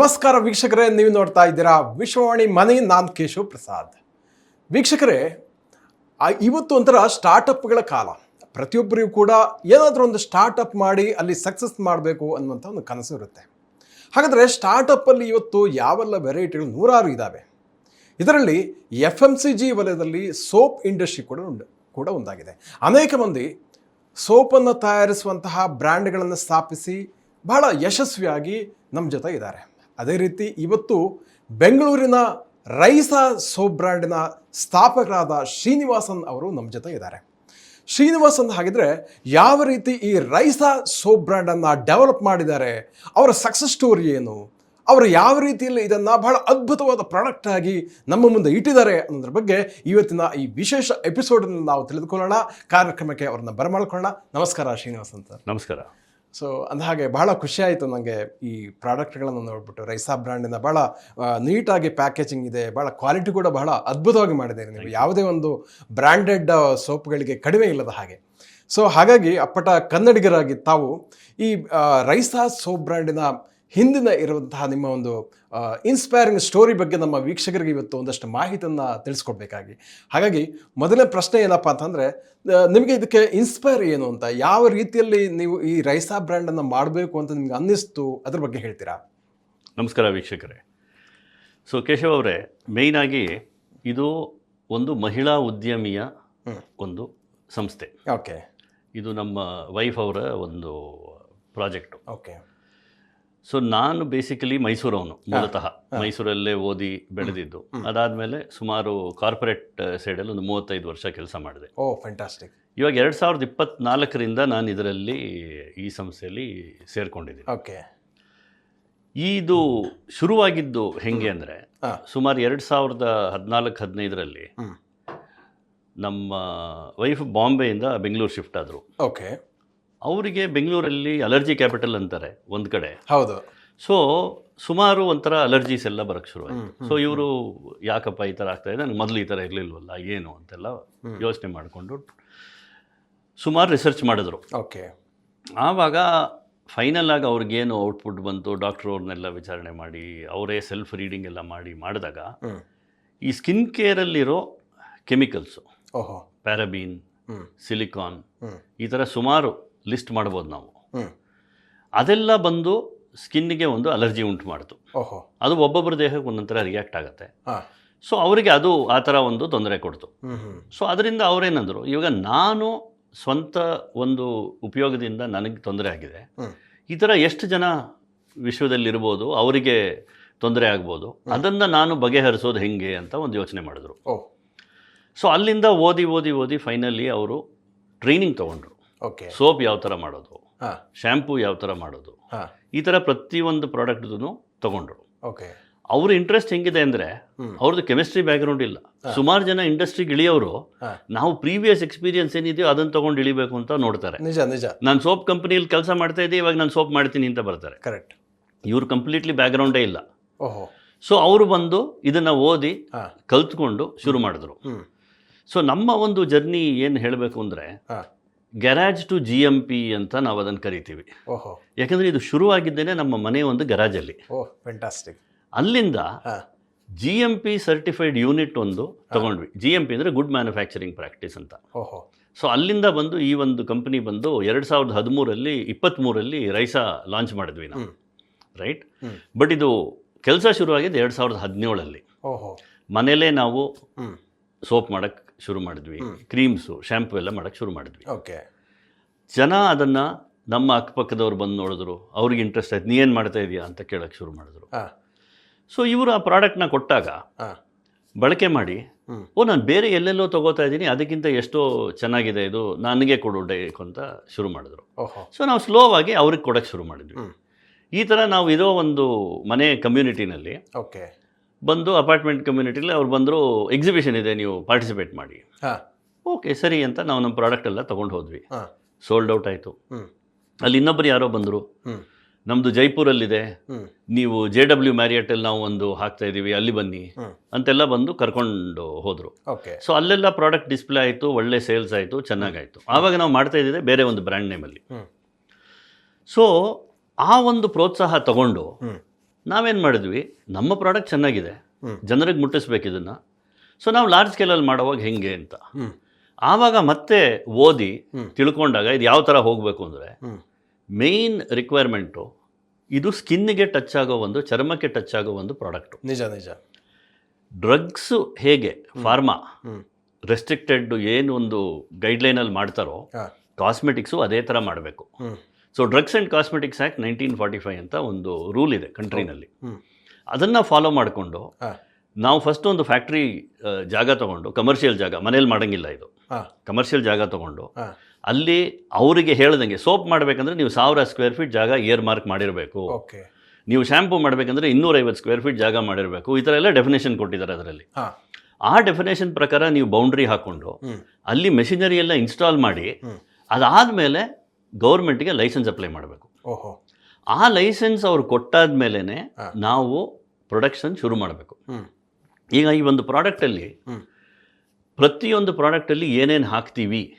ನಮಸ್ಕಾರ ವೀಕ್ಷಕರೇ, ನೀವು ನೋಡ್ತಾ ಇದ್ದೀರಾ ವಿಶ್ವವಾಣಿ ಮನೆ ನಾನ್ ಕೇಶವ್ ಪ್ರಸಾದ್. ವೀಕ್ಷಕರೇ ಇವತ್ತು ಒಂಥರ ಸ್ಟಾರ್ಟಪ್ಗಳ ಕಾಲ. ಪ್ರತಿಯೊಬ್ಬರಿಗೂ ಕೂಡ ಏನಾದರೂ ಒಂದು ಸ್ಟಾರ್ಟಪ್ ಮಾಡಿ ಅಲ್ಲಿ ಸಕ್ಸಸ್ ಮಾಡಬೇಕು ಅನ್ನುವಂಥ ಒಂದು ಕನಸು ಇರುತ್ತೆ. ಹಾಗಾದರೆ ಸ್ಟಾರ್ಟಪ್ಪಲ್ಲಿ ಇವತ್ತು ಯಾವೆಲ್ಲ ವೆರೈಟಿಗಳು ನೂರಾರು ಇದ್ದಾವೆ ಇದರಲ್ಲಿ ಎಫ್ ಎಂ ಸಿ ಜಿ ವಲಯದಲ್ಲಿ ಸೋಪ್ ಇಂಡಸ್ಟ್ರಿ ಕೂಡ ಉಂಡು, ಕೂಡ ಒಂದಾಗಿದೆ. ಅನೇಕ ಮಂದಿ ಸೋಪನ್ನು ತಯಾರಿಸುವಂತಹ ಬ್ರ್ಯಾಂಡ್ಗಳನ್ನು ಸ್ಥಾಪಿಸಿ ಬಹಳ ಯಶಸ್ವಿಯಾಗಿ ನಮ್ಮ ಜೊತೆ ಇದ್ದಾರೆ. ಅದೇ ರೀತಿ ಇವತ್ತು ಬೆಂಗಳೂರಿನ ರೈಸಾ ಸೋಪ್ ಬ್ರ್ಯಾಂಡಿನ ಸ್ಥಾಪಕರಾದ ಶ್ರೀನಿವಾಸನ್ ಅವರು ನಮ್ಮ ಜೊತೆ ಇದ್ದಾರೆ. ಶ್ರೀನಿವಾಸನ್ ಹಾಗಿದ್ರೆ ಯಾವ ರೀತಿ ಈ ರೈಸಾ ಸೋಪ್ ಬ್ರ್ಯಾಂಡನ್ನು ಡೆವಲಪ್ ಮಾಡಿದ್ದಾರೆ, ಅವರ ಸಕ್ಸಸ್ ಸ್ಟೋರಿ ಏನು, ಅವರು ಯಾವ ರೀತಿಯಲ್ಲಿ ಇದನ್ನು ಬಹಳ ಅದ್ಭುತವಾದ ಪ್ರಾಡಕ್ಟ್ ಆಗಿ ನಮ್ಮ ಮುಂದೆ ಇಟ್ಟಿದ್ದಾರೆ ಅನ್ನೋದ್ರ ಬಗ್ಗೆ ಇವತ್ತಿನ ಈ ವಿಶೇಷ ಎಪಿಸೋಡನ್ನು ನಾವು ತಿಳಿದುಕೊಳ್ಳೋಣ. ಕಾರ್ಯಕ್ರಮಕ್ಕೆ ಅವ್ರನ್ನ ಬರಮಾಡ್ಕೊಳ್ಳೋಣ. ನಮಸ್ಕಾರ ಶ್ರೀನಿವಾಸನ್ ಸರ್. ನಮಸ್ಕಾರ. ಸೊ ಅಂದ ಹಾಗೆ ಬಹಳ ಖುಷಿ ಆಯಿತು ನನಗೆ ಈ ಪ್ರಾಡಕ್ಟ್ಗಳನ್ನು ನೋಡ್ಬಿಟ್ಟು. ರೈಸಾ ಬ್ರ್ಯಾಂಡಿನ ಭಾಳ ನೀಟಾಗಿ ಪ್ಯಾಕೇಜಿಂಗ್ ಇದೆ ಭಾಳ ಕ್ವಾಲಿಟಿ ಕೂಡ ಬಹಳ ಅದ್ಭುತವಾಗಿ ಮಾಡಿದ್ದೀರಿ ನೀವು. ಯಾವುದೇ ಒಂದು ಬ್ರ್ಯಾಂಡೆಡ್ ಸೋಪ್ಗಳಿಗೆ ಕಡಿಮೆ ಇಲ್ಲದ ಹಾಗೆ. ಸೊ ಹಾಗಾಗಿ ಅಪ್ಪಟ ಕನ್ನಡಿಗರಾಗಿ ತಾವು ಈ ರೈಸಾ ಸೋಪ್ ಬ್ರ್ಯಾಂಡಿನ ಹಿಂದಿನ ಇರುವಂತಹ ನಿಮ್ಮ ಒಂದು ಇನ್ಸ್ಪೈರಿಂಗ್ ಸ್ಟೋರಿ ಬಗ್ಗೆ ನಮ್ಮ ವೀಕ್ಷಕರಿಗೆ ಇವತ್ತು ಒಂದಷ್ಟು ಮಾಹಿತಿಯನ್ನು ತಿಳಿಸ್ಕೊಡ್ಬೇಕಾಗಿ. ಹಾಗಾಗಿ ಮೊದಲನೇ ಪ್ರಶ್ನೆ ಏನಪ್ಪ ಅಂತಂದರೆ ನಿಮಗೆ ಇದಕ್ಕೆ ಇನ್ಸ್ಪೈರ್ ಏನು ಅಂತ ಯಾವ ರೀತಿಯಲ್ಲಿ ನೀವು ಈ ರೈಸಾ ಬ್ರ್ಯಾಂಡನ್ನು ಮಾಡಬೇಕು ಅಂತ ನಿಮ್ಗೆ ಅನ್ನಿಸ್ತು ಅದ್ರ ಬಗ್ಗೆ ಹೇಳ್ತೀರಾ? ನಮಸ್ಕಾರ ವೀಕ್ಷಕರೇ. ಸೊ ಕೇಶವ್ ಅವರೇ ಮೇಯ್ನಾಗಿ ಇದು ಒಂದು ಮಹಿಳಾ ಉದ್ಯಮಿಯ ಒಂದು ಸಂಸ್ಥೆ. ಓಕೆ. ಇದು ನಮ್ಮ ವೈಫ್ ಅವರ ಒಂದು ಪ್ರಾಜೆಕ್ಟು ಓಕೆ. ಸೊ ನಾನು ಬೇಸಿಕಲಿ ಮೈಸೂರವನು ಮೂಲತಃ. ಮೈಸೂರಲ್ಲೇ ಓದಿ ಬೆಳೆದಿದ್ದು. ಅದಾದಮೇಲೆ ಸುಮಾರು ಕಾರ್ಪೊರೇಟ್ ಸೈಡಲ್ಲಿ ಒಂದು ಮೂವತ್ತೈದು ವರ್ಷ ಕೆಲಸ ಮಾಡಿದೆ. ಓ ಫ್ಯಾಂಟಾಸ್ಟಿಕ್ ಇವಾಗ ಎರಡು ಸಾವಿರದ ಇಪ್ಪತ್ನಾಲ್ಕರಿಂದ ನಾನು ಇದರಲ್ಲಿ ಈ ಸಂಸ್ಥೆಯಲ್ಲಿ ಸೇರಿಕೊಂಡಿದ್ದೀನಿ. ಓಕೆ. ಇದು ಶುರುವಾಗಿದ್ದು ಹೆಂಗೆ ಅಂದರೆ ಸುಮಾರು ಎರಡು ಸಾವಿರದ ಹದಿನಾಲ್ಕು ಹದಿನೈದರಲ್ಲಿ ನಮ್ಮ ವೈಫ್ ಬಾಂಬೆಯಿಂದ ಬೆಂಗಳೂರು ಶಿಫ್ಟ್ ಆದರು. ಓಕೆ. ಅವರಿಗೆ ಬೆಂಗಳೂರಲ್ಲಿ ಅಲರ್ಜಿ ಕ್ಯಾಪಿಟಲ್ ಅಂತಾರೆ ಒಂದು ಕಡೆ. ಹೌದು. ಸೊ ಸುಮಾರು ಒಂಥರ ಅಲರ್ಜೀಸ್ ಎಲ್ಲ ಬರೋಕ್ಕೆ ಶುರುವಾಯಿತು. ಸೊ ಇವರು ಯಾಕಪ್ಪ ಈ ಥರ ಆಗ್ತಾ ಇದೆ? ನನಗೆ ಮೊದಲು ಈ ಥರ ಇರಲಿಲ್ವಲ್ಲ ಏನು ಅಂತೆಲ್ಲ ಯೋಚನೆ ಮಾಡಿಕೊಂಡು ಸುಮಾರು ರಿಸರ್ಚ್ ಮಾಡಿದ್ರು. ಓಕೆ. ಆವಾಗ ಫೈನಲ್ ಆಗಿ ಅವ್ರಿಗೇನು ಔಟ್ಪುಟ್ ಬಂತು ಡಾಕ್ಟರ್ ಅವ್ರನ್ನೆಲ್ಲ ವಿಚಾರಣೆ ಮಾಡಿ ಅವರೇ ಸೆಲ್ಫ್ ರೀಡಿಂಗ್ ಎಲ್ಲ ಮಾಡಿ ಮಾಡಿದಾಗ ಈ ಸ್ಕಿನ್ ಕೇರಲ್ಲಿರೋ ಕೆಮಿಕಲ್ಸು ಓಹೋ. ಪ್ಯಾರಬೀನ್ ಸಿಲಿಕಾನ್ ಈ ಥರ ಸುಮಾರು ಲಿಸ್ಟ್ ಮಾಡ್ಬೋದು ನಾವು. ಅದೆಲ್ಲ ಬಂದು ಸ್ಕಿನ್ಗೆ ಒಂದು ಅಲರ್ಜಿ ಉಂಟು ಮಾಡ್ತು. ಅದು ಒಬ್ಬೊಬ್ಬರ ದೇಹಕ್ಕೆ ಒಂದೊಂಥರ ರಿಯಾಕ್ಟ್ ಆಗುತ್ತೆ. ಸೊ ಅವರಿಗೆ ಅದು ಆ ಥರ ಒಂದು ತೊಂದರೆ ಕೊಡ್ತು. ಸೊ ಅದರಿಂದ ಅವರೇನಂದರು ಇವಾಗ ನಾನು ಸ್ವಂತ ಒಂದು ಉಪಯೋಗದಿಂದ ನನಗೆ ತೊಂದರೆ ಆಗಿದೆ. ಈ ಥರ ಎಷ್ಟು ಜನ ವಿಶ್ವದಲ್ಲಿರ್ಬೋದು ಅವರಿಗೆ ತೊಂದರೆ ಆಗ್ಬೋದು ಅದನ್ನು ನಾನು ಬಗೆಹರಿಸೋದು ಹೆಂಗೆ ಅಂತ ಒಂದು ಯೋಚನೆ ಮಾಡಿದ್ರು. ಸೊ ಅಲ್ಲಿಂದ ಓದಿ ಓದಿ ಓದಿ ಫೈನಲಿ ಅವರು ಟ್ರೈನಿಂಗ್ ತೊಗೊಂಡ್ರು. ಸೋಪ್ ಯಾವ ಥರ ಮಾಡೋದು? ಶ್ಯಾಂಪೂ ಯಾವ ಥರ ಮಾಡೋದು? ಈ ಥರ ಪ್ರತಿಯೊಂದು ಪ್ರಾಡಕ್ಟ್ದೂ ತಗೊಂಡ್ರು. ಓಕೆ. ಅವ್ರ ಇಂಟ್ರೆಸ್ಟ್ ಹೆಂಗಿದೆ ಅಂದರೆ. ಅವ್ರದ್ದು ಕೆಮಿಸ್ಟ್ರಿ ಬ್ಯಾಕ್ಗ್ರೌಂಡ್ ಇಲ್ಲ. ಸುಮಾರು ಜನ ಇಂಡಸ್ಟ್ರಿಗೆ ಇಳಿಯೋರು ನಾವು ಪ್ರೀವಿಯಸ್ ಎಕ್ಸ್ಪೀರಿಯನ್ಸ್ ಏನಿದೆಯೋ ಅದನ್ನು ತಗೊಂಡು ಇಳಿಬೇಕು ಅಂತ ನೋಡ್ತಾರೆ. ನಿಜ ನಿಜ. ನಾನು ಸೋಪ್ ಕಂಪನಿಯಲ್ಲಿ ಕೆಲಸ ಮಾಡ್ತಾ ಇದ್ದೆ ಇವಾಗ ನಾನು ಸೋಪ್ ಮಾಡ್ತೀನಿ ಅಂತ ಬರ್ತಾರೆ. ಕರೆಕ್ಟ್. ಇವ್ರು ಕಂಪ್ಲೀಟ್ಲಿ ಬ್ಯಾಕ್ಗ್ರೌಂಡೇ ಇಲ್ಲ. ಓಹೋ. ಸೊ ಅವರು ಬಂದು ಇದನ್ನು ಓದಿ ಕಲ್ತ್ಕೊಂಡು ಶುರು ಮಾಡಿದ್ರು. ಸೊ ನಮ್ಮ ಒಂದು ಜರ್ನಿ ಏನು ಹೇಳಬೇಕು ಅಂದರೆ ಹಾಂ garage to G M P ಅಂತ ನಾವು ಅದನ್ನು ಕರಿತೀವಿ. ಓಹೋ. ಯಾಕಂದರೆ ಇದು ಶುರುವಾಗಿದ್ದೇನೆ ನಮ್ಮ ಮನೆ ಒಂದು ಗರಾಜಲ್ಲಿ. ಓಹ್ ಫ್ಯಾಂಟಾಸ್ಟಿಕ್ ಅಲ್ಲಿಂದ G M P certified unit ಒಂದು ತಗೊಂಡ್ವಿ. ಜಿ ಎಂ ಪಿ ಅಂದರೆ ಗುಡ್ ಮ್ಯಾನುಫ್ಯಾಕ್ಚರಿಂಗ್ ಪ್ರಾಕ್ಟೀಸ್ ಅಂತ. ಓಹೋ. ಸೊ ಅಲ್ಲಿಂದ ಬಂದು ಈ ಒಂದು ಕಂಪನಿ ಬಂದು ಎರಡು ಸಾವಿರದ ಹದಿಮೂರಲ್ಲಿ ಇಪ್ಪತ್ತ್ಮೂರಲ್ಲಿ ರೈಸಾ ಲಾಂಚ್ ಮಾಡಿದ್ವಿ ನಾವು. ರೈಟ್ ಬಟ್ ಇದು ಕೆಲಸ ಶುರುವಾಗಿದ್ದು ಎರಡು ಸಾವಿರದ ಹದಿನೇಳಲ್ಲಿ. ಓಹೋ. ಮನೇಲೇ ನಾವು ಸೋಪ್ ಮಾಡೋಕ್ಕೆ ಶುರು ಮಾಡಿದ್ವಿ. ಕ್ರೀಮ್ಸು ಶ್ಯಾಂಪು ಎಲ್ಲ ಮಾಡೋಕ್ಕೆ ಶುರು ಮಾಡಿದ್ವಿ. ಓಕೆ. ಜನ ಅದನ್ನು ನಮ್ಮ ಅಕ್ಕಪಕ್ಕದವ್ರು ಬಂದು ನೋಡಿದ್ರು ಅವ್ರಿಗೆ ಇಂಟ್ರೆಸ್ಟ್ ಆಯ್ತು ನೀ ಏನು ಮಾಡ್ತಾ ಇದೀಯಾ? ಅಂತ ಕೇಳೋಕ್ಕೆ ಶುರು ಮಾಡಿದ್ರು. ಸೊ ಇವರು ಆ ಪ್ರಾಡಕ್ಟ್ನ ಕೊಟ್ಟಾಗ ಬಳಕೆ ಮಾಡಿ ಓ ನಾನು ಬೇರೆ ಎಲ್ಲೆಲ್ಲೋ ತಗೋತಾ ಇದ್ದೀನಿ ಅದಕ್ಕಿಂತ ಎಷ್ಟೋ ಚೆನ್ನಾಗಿದೆ ಇದು ನನಗೆ ಕೊಡು ಡೈಕ್ ಅಂತ ಶುರು ಮಾಡಿದ್ರು. ಓಹೋ. ಸೊ ನಾವು ಸ್ಲೋ ಆಗಿ ಅವ್ರಿಗೆ ಕೊಡೋಕ್ಕೆ ಶುರು ಮಾಡಿದ್ವಿ. ಈ ಥರ ನಾವು ಇರೋ ಒಂದು ಮನೆ ಕಮ್ಯುನಿಟಿನಲ್ಲಿ ಓಕೆ. ಬಂದು ಅಪಾರ್ಟ್ಮೆಂಟ್ ಕಮ್ಯುನಿಟಿಲಿ ಅವ್ರು ಬಂದರು ಎಕ್ಸಿಬಿಷನ್ ಇದೆ ನೀವು ಪಾರ್ಟಿಸಿಪೇಟ್ ಮಾಡಿ. ಹಾಂ. ಓಕೆ ಸರಿ ಅಂತ ನಾವು ನಮ್ಮ ಪ್ರಾಡಕ್ಟ್ ಎಲ್ಲ ತೊಗೊಂಡು ಹೋದ್ವಿ. ಹಾಂ. ಸೋಲ್ಡ್ ಔಟ್ ಆಯಿತು. ಅಲ್ಲಿ ಇನ್ನೊಬ್ಬರು ಯಾರೋ ಬಂದರು. ನಮ್ಮದು ಜೈಪುರಲ್ಲಿದೆ. ನೀವು ಜೆ ಡಬ್ಲ್ಯೂ ಮ್ಯಾರಿಯಟಲ್ಲಿ ನಾವು ಒಂದು ಹಾಕ್ತಾ ಇದ್ದೀವಿ ಅಲ್ಲಿ ಬನ್ನಿ. ಅಂತೆಲ್ಲ ಬಂದು ಕರ್ಕೊಂಡು ಹೋದರು. ಓಕೆ. ಸೊ ಅಲ್ಲೆಲ್ಲ ಪ್ರಾಡಕ್ಟ್ ಡಿಸ್ಪ್ಲೇ ಆಯಿತು ಒಳ್ಳೆ ಸೇಲ್ಸ್ ಆಯಿತು ಚೆನ್ನಾಗಾಯಿತು. ಆವಾಗ ನಾವು ಮಾಡ್ತಾ ಇದ್ದಿದ್ದೆ ಬೇರೆ ಒಂದು ಬ್ರ್ಯಾಂಡ್ ನೇಮಲ್ಲಿ ಸೊ ಆ ಒಂದು ಪ್ರೋತ್ಸಾಹ ತಗೊಂಡು ನಾವೇನು ಮಾಡಿದ್ವಿ? ನಮ್ಮ ಪ್ರಾಡಕ್ಟ್ ಚೆನ್ನಾಗಿದೆ. ಜನರಿಗೆ ಮುಟ್ಟಿಸ್ಬೇಕು ಇದನ್ನು. ಸೊ ನಾವು ಲಾರ್ಜ್ ಸ್ಕೇಲಲ್ಲಿ ಮಾಡೋವಾಗ ಹೆಂಗೆ ಅಂತ. ಆವಾಗ ಮತ್ತೆ ಓದಿ ತಿಳ್ಕೊಂಡಾಗ ಇದು ಯಾವ ಥರ ಹೋಗಬೇಕು ಅಂದರೆ ಮೇನ್ ಮೇಯ್ನ್ ರಿಕ್ವೈರ್ಮೆಂಟು ಇದು ಸ್ಕಿನ್ನಿಗೆ ಟಚ್ ಆಗೋ ಒಂದು ಚರ್ಮಕ್ಕೆ ಟಚ್ ಆಗೋ ಒಂದು ಪ್ರಾಡಕ್ಟು ನಿಜ ನಿಜ. ಡ್ರಗ್ಸು ಹೇಗೆ? ಫಾರ್ಮಾ ರೆಸ್ಟ್ರಿಕ್ಟೆಡ್ ಏನು ಒಂದು ಗೈಡ್ಲೈನಲ್ಲಿ ಮಾಡ್ತಾರೋ ಕಾಸ್ಮೆಟಿಕ್ಸು ಅದೇ ಥರ ಮಾಡಬೇಕು. So drugs and cosmetics act nineteen forty five ಅಂತ ಒಂದು ರೂಲ್ ಇದೆ ಕಂಟ್ರಿನಲ್ಲಿ ಅದನ್ನು ಫಾಲೋ ಮಾಡಿಕೊಂಡು ನಾವು ಫಸ್ಟ್ ಒಂದು ಫ್ಯಾಕ್ಟ್ರಿ ಜಾಗ ತೊಗೊಂಡು ಕಮರ್ಷಿಯಲ್ ಜಾಗ ಮನೇಲಿ ಮಾಡೋಂಗಿಲ್ಲ ಇದು. ಕಮರ್ಷಿಯಲ್ ಜಾಗ ತೊಗೊಂಡು ಅಲ್ಲಿ ಅವರಿಗೆ ಹೇಳ್ದಂಗೆ ಸೋಪ್ ಮಾಡಬೇಕಂದ್ರೆ ನೀವು ಸಾವಿರ ಸ್ಕ್ವೇರ್ ಫೀಟ್ ಜಾಗ ಇಯರ್ ಮಾರ್ಕ್ ಮಾಡಿರಬೇಕು. ಓಕೆ ನೀವು ಶ್ಯಾಂಪು ಮಾಡಬೇಕಂದ್ರೆ ಇನ್ನೂರೈವತ್ತು ಸ್ಕ್ವೇರ್ ಫೀಟ್ ಜಾಗ ಮಾಡಿರಬೇಕು. ಈ ಥರ ಎಲ್ಲ ಡೆಫಿನೇಷನ್ ಕೊಟ್ಟಿದ್ದಾರೆ ಅದರಲ್ಲಿ. ಆ ಡೆಫಿನೇಷನ್ ಪ್ರಕಾರ ನೀವು ಬೌಂಡ್ರಿ ಹಾಕ್ಕೊಂಡು ಅಲ್ಲಿ ಮೆಷಿನರಿ ಎಲ್ಲ ಇನ್ಸ್ಟಾಲ್ ಮಾಡಿ ಅದಾದಮೇಲೆ ಗೌರ್ಮೆಂಟ್ಗೆ ಲೈಸೆನ್ಸ್ ಅಪ್ಲೈ ಮಾಡಬೇಕು. ಓಹೋ. ಆ ಲೈಸೆನ್ಸ್ ಅವ್ರು ಕೊಟ್ಟಾದ ಮೇಲೇ ನಾವು ಪ್ರೊಡಕ್ಷನ್ ಶುರು ಮಾಡಬೇಕು. ಈಗ ಈ ಒಂದು ಪ್ರಾಡಕ್ಟಲ್ಲಿ ಪ್ರತಿಯೊಂದು ಪ್ರಾಡಕ್ಟಲ್ಲಿ ಏನೇನು ಹಾಕ್ತೀವಿ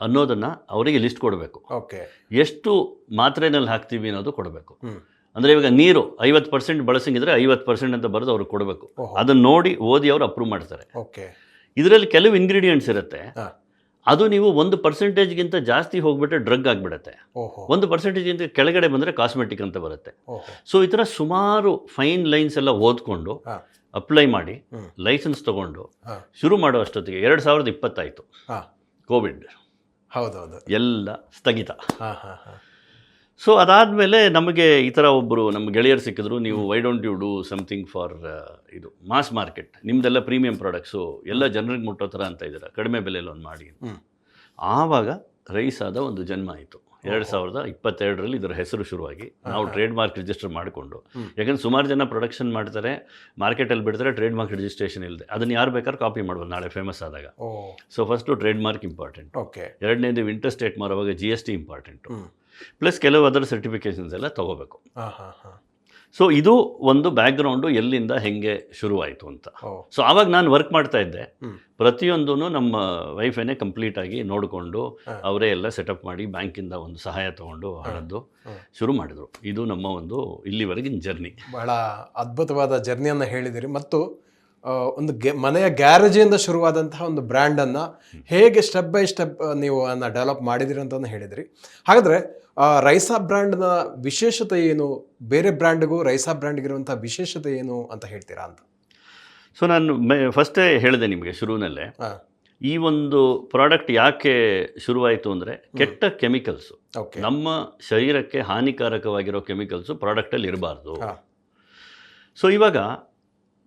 ಅನ್ನೋದನ್ನು ಅವರಿಗೆ ಲಿಸ್ಟ್ ಕೊಡಬೇಕು. ಓಕೆ. ಎಷ್ಟು ಮಾತ್ರೆನಲ್ಲಿ ಹಾಕ್ತೀವಿ ಅನ್ನೋದು ಕೊಡಬೇಕು. ಅಂದರೆ ಇವಾಗ ನೀರು ಐವತ್ತು ಪರ್ಸೆಂಟ್ ಬಳಸಂಗಿದ್ರೆ ಐವತ್ತು ಪರ್ಸೆಂಟ್ ಅಂತ ಬರೆದು ಅವ್ರಿಗೆ ಕೊಡಬೇಕು. ಅದನ್ನು ನೋಡಿ ಓದಿ ಅವರು ಅಪ್ರೂವ್ ಮಾಡ್ತಾರೆ. ಓಕೆ. ಇದರಲ್ಲಿ ಕೆಲವು ಇಂಗ್ರೀಡಿಯೆಂಟ್ಸ್ ಇರುತ್ತೆ. ಅದು ನೀವು ಒಂದು ಪರ್ಸೆಂಟೇಜ್ಗಿಂತ ಜಾಸ್ತಿ ಹೋಗ್ಬಿಟ್ರೆ ಡ್ರಗ್ ಆಗಿಬಿಡುತ್ತೆ. ಒಂದು ಪರ್ಸೆಂಟೇಜ್ಗಿಂತ ಕೆಳಗಡೆ ಬಂದರೆ ಕಾಸ್ಮೆಟಿಕ್ ಅಂತ ಬರುತ್ತೆ. ಸೊ ಈ ಥರ ಸುಮಾರು ಫೈನ್ ಲೈನ್ಸ್ ಎಲ್ಲ ಓದ್ಕೊಂಡು ಅಪ್ಲೈ ಮಾಡಿ ಲೈಸೆನ್ಸ್ ತಗೊಂಡು ಶುರು ಮಾಡೋ ಅಷ್ಟೊತ್ತಿಗೆ ಎರಡು ಸಾವಿರದ ಇಪ್ಪತ್ತಾಯಿತು. ಕೋವಿಡ್ ಹೌದೌದು. ಎಲ್ಲ ಸ್ಥಗಿತ. ಹಾ ಹಾ ಹಾ. ಸೊ ಅದಾದಮೇಲೆ ನಮಗೆ ಈ ಥರ ಒಬ್ಬರು ನಮ್ಮ ಗೆಳೆಯರು ಸಿಕ್ಕಿದ್ರು. ನೀವು why don't you do something for ಇದು ಮಾಸ್ ಮಾರ್ಕೆಟ್ ನಿಮ್ಮದೆಲ್ಲ ಪ್ರೀಮಿಯಂ ಪ್ರಾಡಕ್ಟ್ಸು ಎಲ್ಲ ಜನರಿಗೆ ಮುಟ್ಟೋ ಥರ ಅಂತ ಇದ್ದೀರಾ? ಕಡಿಮೆ ಬೆಲೆಯಲ್ಲಿ ಒಂದು ಮಾಡಿ ಆವಾಗ ರೈಸ್ ಆದ ಒಂದು ಜನ್ಮ ಆಯಿತು. ಎರಡು ಸಾವಿರದ ಇಪ್ಪತ್ತೆರಡರಲ್ಲಿ ಇದರ ಹೆಸರು ಶುರುವಾಗಿ ನಾವು ಟ್ರೇಡ್ ಮಾರ್ಕ್ ರಿಜಿಸ್ಟರ್ ಮಾಡಿಕೊಂಡು. ಯಾಕಂದ್ರೆ ಸುಮಾರು ಜನ ಪ್ರೊಡಕ್ಷನ್ ಮಾಡ್ತಾರೆ ಮಾರ್ಕೆಟಲ್ಲಿ ಬಿಡ್ತಾರೆ ಟ್ರೇಡ್ ಮಾರ್ಕ್ ರಿಜಿಸ್ಟ್ರೇಷನ್ ಇಲ್ಲದೆ ಅದನ್ನು ಯಾರು ಬೇಕಾದ್ರೂ ಕಾಪಿ ಮಾಡ್ಬೋದು ನಾಳೆ ಫೇಮಸ್ ಆದಾಗ. So first trade mark important okay ಎರಡನೇದು ಇಂಟರ್ ಸ್ಟೇಟ್ ಮಾರುವಾಗ G S T important plus ಕೆಲವು ಅದರ್ ಸರ್ಟಿಫಿಕೇಷನ್ಸ್ ಎಲ್ಲ ತೊಗೋಬೇಕು. ಹಾ ಹಾ ಹಾ. ಸೊ ಇದು ಒಂದು ಬ್ಯಾಕ್ಗ್ರೌಂಡು ಎಲ್ಲಿಂದ ಹೆಂಗೆ ಶುರುವಾಯಿತು ಅಂತ. ಸೊ ಆವಾಗ ನಾನು ವರ್ಕ್ ಮಾಡ್ತಾ ಇದ್ದೆ. ಪ್ರತಿಯೊಂದೂ ನಮ್ಮ ವೈಫೇನೆ ಕಂಪ್ಲೀಟ್ ಆಗಿ ನೋಡಿಕೊಂಡು. ಅವರೇ ಎಲ್ಲ ಸೆಟಪ್ ಮಾಡಿ ಬ್ಯಾಂಕಿಂದ ಒಂದು ಸಹಾಯ ತಗೊಂಡು ಹಣದ್ದು ಶುರು ಮಾಡಿದರು. ಇದು ನಮ್ಮ ಒಂದು ಇಲ್ಲಿವರೆಗಿನ ಜರ್ನಿ ಬಹಳ ಅದ್ಭುತವಾದ ಜರ್ನಿಯನ್ನು ಹೇಳಿದಿರಿ ಮತ್ತು ಒಂದು ಗೆ ಮನೆಯ ಗ್ಯಾರೇಜಿಂದ ಶುರುವಾದಂತಹ ಒಂದು ಬ್ರ್ಯಾಂಡನ್ನು ಹೇಗೆ ಸ್ಟೆಪ್ ಬೈ ಸ್ಟೆಪ್ ನೀವು ಅನ್ನ ಡೆವಲಪ್ ಮಾಡಿದಿರಿ ಅಂತ ಹೇಳಿದಿರಿ ಹಾಗಾದರೆ ರೈಸಾ ಬ್ರ್ಯಾಂಡ್ನ ವಿಶೇಷತೆ ಏನು? ಬೇರೆ ಬ್ರ್ಯಾಂಡ್ಗೂ ರೈಸಾ ಬ್ರ್ಯಾಂಡ್ಗಿರುವಂಥ ವಿಶೇಷತೆ ಏನು ಅಂತ ಹೇಳ್ತೀರಾ ಅಂತ? ಸೊ ನಾನು ಫಸ್ಟೇ ಹೇಳಿದೆ ನಿಮಗೆ ಶುರುವಿನಲ್ಲೇ. ಈ ಒಂದು ಪ್ರಾಡಕ್ಟ್ ಯಾಕೆ ಶುರುವಾಯಿತು ಅಂದರೆ ಕೆಟ್ಟ ಕೆಮಿಕಲ್ಸು. ಓಕೆ. ನಮ್ಮ ಶರೀರಕ್ಕೆ ಹಾನಿಕಾರಕವಾಗಿರೋ ಕೆಮಿಕಲ್ಸು ಪ್ರಾಡಕ್ಟಲ್ಲಿ ಇರಬಾರ್ದು. ಸೊ ಇವಾಗ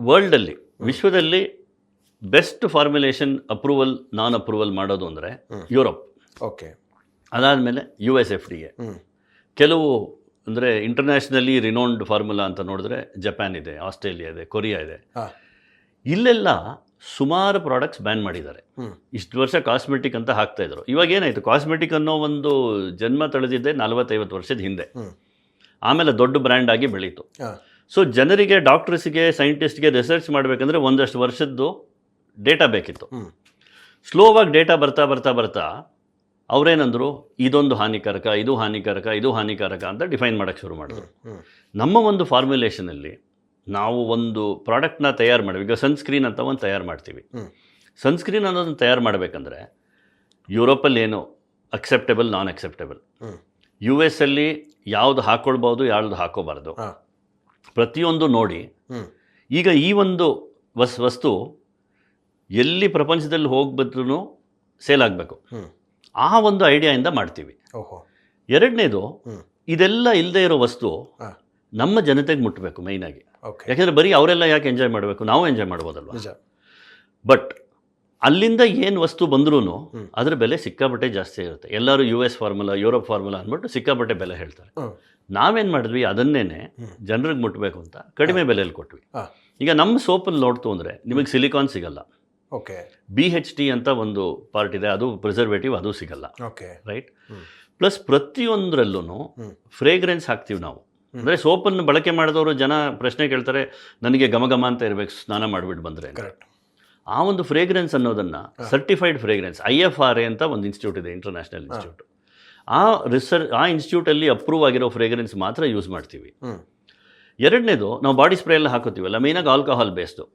ವರ್ಲ್ಡಲ್ಲಿ ವಿಶ್ವದಲ್ಲಿ best formulation approval non approval ಮಾಡೋದು ಅಂದರೆ ಯುರೋಪ್. ಓಕೆ. ಅದಾದಮೇಲೆ ಯು ಎಸ್ ಎಫ್ ಡಿಗೆ ಕೆಲವು ಅಂದರೆ ಇಂಟರ್ನ್ಯಾಷನಲಿ ರಿನೋಂಡ್ ಫಾರ್ಮುಲಾ ಅಂತ ನೋಡಿದ್ರೆ ಜಪಾನ್ ಇದೆ ಆಸ್ಟ್ರೇಲಿಯಾ ಇದೆ ಕೊರಿಯಾ ಇದೆ. ಇಲ್ಲೆಲ್ಲ ಸುಮಾರು ಪ್ರಾಡಕ್ಟ್ಸ್ ಬ್ಯಾನ್ ಮಾಡಿದ್ದಾರೆ. ಇಷ್ಟು ವರ್ಷ ಕಾಸ್ಮೆಟಿಕ್ ಅಂತ ಹಾಕ್ತಾ ಇದ್ರು. ಇವಾಗ ಏನಾಯಿತು? ಕಾಸ್ಮೆಟಿಕ್ ಅನ್ನೋ ಒಂದು ಜನ್ಮ ತಳೆದಿದ್ದೆ ನಲವತ್ತೈವತ್ತು ವರ್ಷದ ಹಿಂದೆ. ಆಮೇಲೆ ದೊಡ್ಡ ಬ್ರ್ಯಾಂಡ್ ಆಗಿ ಬೆಳೀತು. ಸೊ ಜನರಿಗೆ ಡಾಕ್ಟರ್ಸ್ಗೆ ಸೈಂಟಿಸ್ಟ್ಗೆ ರಿಸರ್ಚ್ ಮಾಡಬೇಕಂದ್ರೆ ಒಂದಷ್ಟು ವರ್ಷದ್ದು ಡೇಟಾ ಬೇಕಿತ್ತು. ಸ್ಲೋವಾಗಿ ಡೇಟಾ ಬರ್ತಾ ಬರ್ತಾ ಬರ್ತಾ ಅವರೇನಂದ್ರು ಇದೊಂದು ಹಾನಿಕಾರಕ ಇದು ಹಾನಿಕಾರಕ ಇದು ಹಾನಿಕಾರಕ ಅಂತ ಡಿಫೈನ್ ಮಾಡೋಕ್ಕೆ ಶುರು ಮಾಡಿದ್ರು. ನಮ್ಮ ಒಂದು ಫಾರ್ಮ್ಯುಲೇಷನಲ್ಲಿ ನಾವು ಒಂದು ಪ್ರಾಡಕ್ಟ್ನ ತಯಾರು ಮಾಡಿ ಈಗ ಸನ್ಸ್ಕ್ರೀನ್ ಅಂತ ಒಂದು ತಯಾರು ಮಾಡ್ತೀವಿ. ಸನ್ಸ್ಕ್ರೀನ್ ಅನ್ನೋದನ್ನು ತಯಾರು ಮಾಡಬೇಕಂದ್ರೆ ಯುರೋಪಲ್ಲಿ ಏನು acceptable non acceptable U S ಅಲ್ಲಿ ಯಾವುದು ಹಾಕ್ಕೊಳ್ಬೋದು ಯಾವ್ದು ಹಾಕೋಬಾರ್ದು? ಪ್ರತಿಯೊಂದು ನೋಡಿ ಈಗ ಈ ಒಂದು ವಸ್ ವಸ್ತು ಎಲ್ಲಿ ಪ್ರಪಂಚದಲ್ಲಿ ಹೋಗ್ಬಿದ್ರೂ ಸೇಲ್ ಆಗಬೇಕು. ಆ ಒಂದು ಐಡಿಯಾಯಿಂದ ಮಾಡ್ತೀವಿ. ಓಹೋ. ಎರಡನೇದು ಇದೆಲ್ಲ ಇಲ್ಲದೆ ಇರೋ ವಸ್ತು ನಮ್ಮ ಜನತೆಗೆ ಮುಟ್ಟಬೇಕು ಮೈನಾಗಿ ಯಾಕೆಂದರೆ ಬರೀ ಅವರೆಲ್ಲ ಯಾಕೆ ಎಂಜಾಯ್ ಮಾಡಬೇಕು? ನಾವು ಎಂಜಾಯ್ ಮಾಡ್ಬೋದಲ್ವ? ಬಟ್ ಅಲ್ಲಿಂದ ಏನು ವಸ್ತು ಬಂದ್ರೂ ಅದರ ಬೆಲೆ ಸಿಕ್ಕಾಪಟ್ಟೆ ಜಾಸ್ತಿ ಇರುತ್ತೆ. ಎಲ್ಲರೂ U S formula Europe formula ಅಂದ್ಬಿಟ್ಟು ಸಿಕ್ಕಾಪಟ್ಟೆ ಬೆಲೆ ಹೇಳ್ತಾರೆ. ನಾವೇನು ಮಾಡಿದ್ವಿ? ಅದನ್ನೇನೆ. ಜನರಿಗೆ ಮುಟ್ಟಬೇಕು ಅಂತ ಕಡಿಮೆ ಬೆಲೆಯಲ್ಲಿ ಕೊಟ್ವಿ. ಈಗ ನಮ್ಮ ಸೋಪಲ್ಲಿ ನೋಡ್ತು ಅಂದರೆ ನಿಮಗೆ ಸಿಲಿಕಾನ್ ಸಿಗಲ್ಲ. ಓಕೆ ಬಿ ಹೆಚ್ ಟಿ ಅಂತ ಒಂದು ಪಾರ್ಟ್ ಇದೆ. ಅದು ಪ್ರಿಸರ್ವೇಟಿವ್ ಅದು ಸಿಗಲ್ಲ. ಓಕೆ ರೈಟ್ ಪ್ಲಸ್ ಪ್ರತಿಯೊಂದರಲ್ಲೂ ಫ್ರೇಗ್ರೆನ್ಸ್ ಹಾಕ್ತೀವಿ ನಾವು. ಅಂದರೆ ಸೋಪನ್ನು ಬಳಕೆ ಮಾಡಿದವರು ಜನ ಪ್ರಶ್ನೆ ಕೇಳ್ತಾರೆ ನನಗೆ ಗಮಗಮ ಅಂತ ಇರಬೇಕು ಸ್ನಾನ ಮಾಡಿಬಿಟ್ಟು ಬಂದರೆ ಆ ಒಂದು ಫ್ರೇಗ್ರೆನ್ಸ್ ಅನ್ನೋದನ್ನು certified fragrance I F R A ಅಂತ ಒಂದು ಇನ್ಸ್ಟಿಟ್ಯೂಟ್ ಇದೆ ಇಂಟರ್ನ್ಯಾಷನಲ್ ಇನ್ಸ್ಟಿಟ್ಯೂಟ್ ಆ ರಿಸರ್ಚ್ ಆ ಇನ್ಸ್ಟಿಟ್ಯೂಟಲ್ಲಿ ಅಪ್ರೂವ್ ಆಗಿರೋ ಫ್ರೇಗ್ರೆನ್ಸ್ ಮಾತ್ರ ಯೂಸ್ ಮಾಡ್ತೀವಿ. ಎರಡನೇದು ನಾವು ಬಾಡಿ ಸ್ಪ್ರೇ ಎಲ್ಲ ಹಾಕೋತೀವಲ್ಲ ಮೇಯ್ನಾಗಿ ಆಲ್ಕೋಹಾಲ್ ಬೇಸ್ಡು.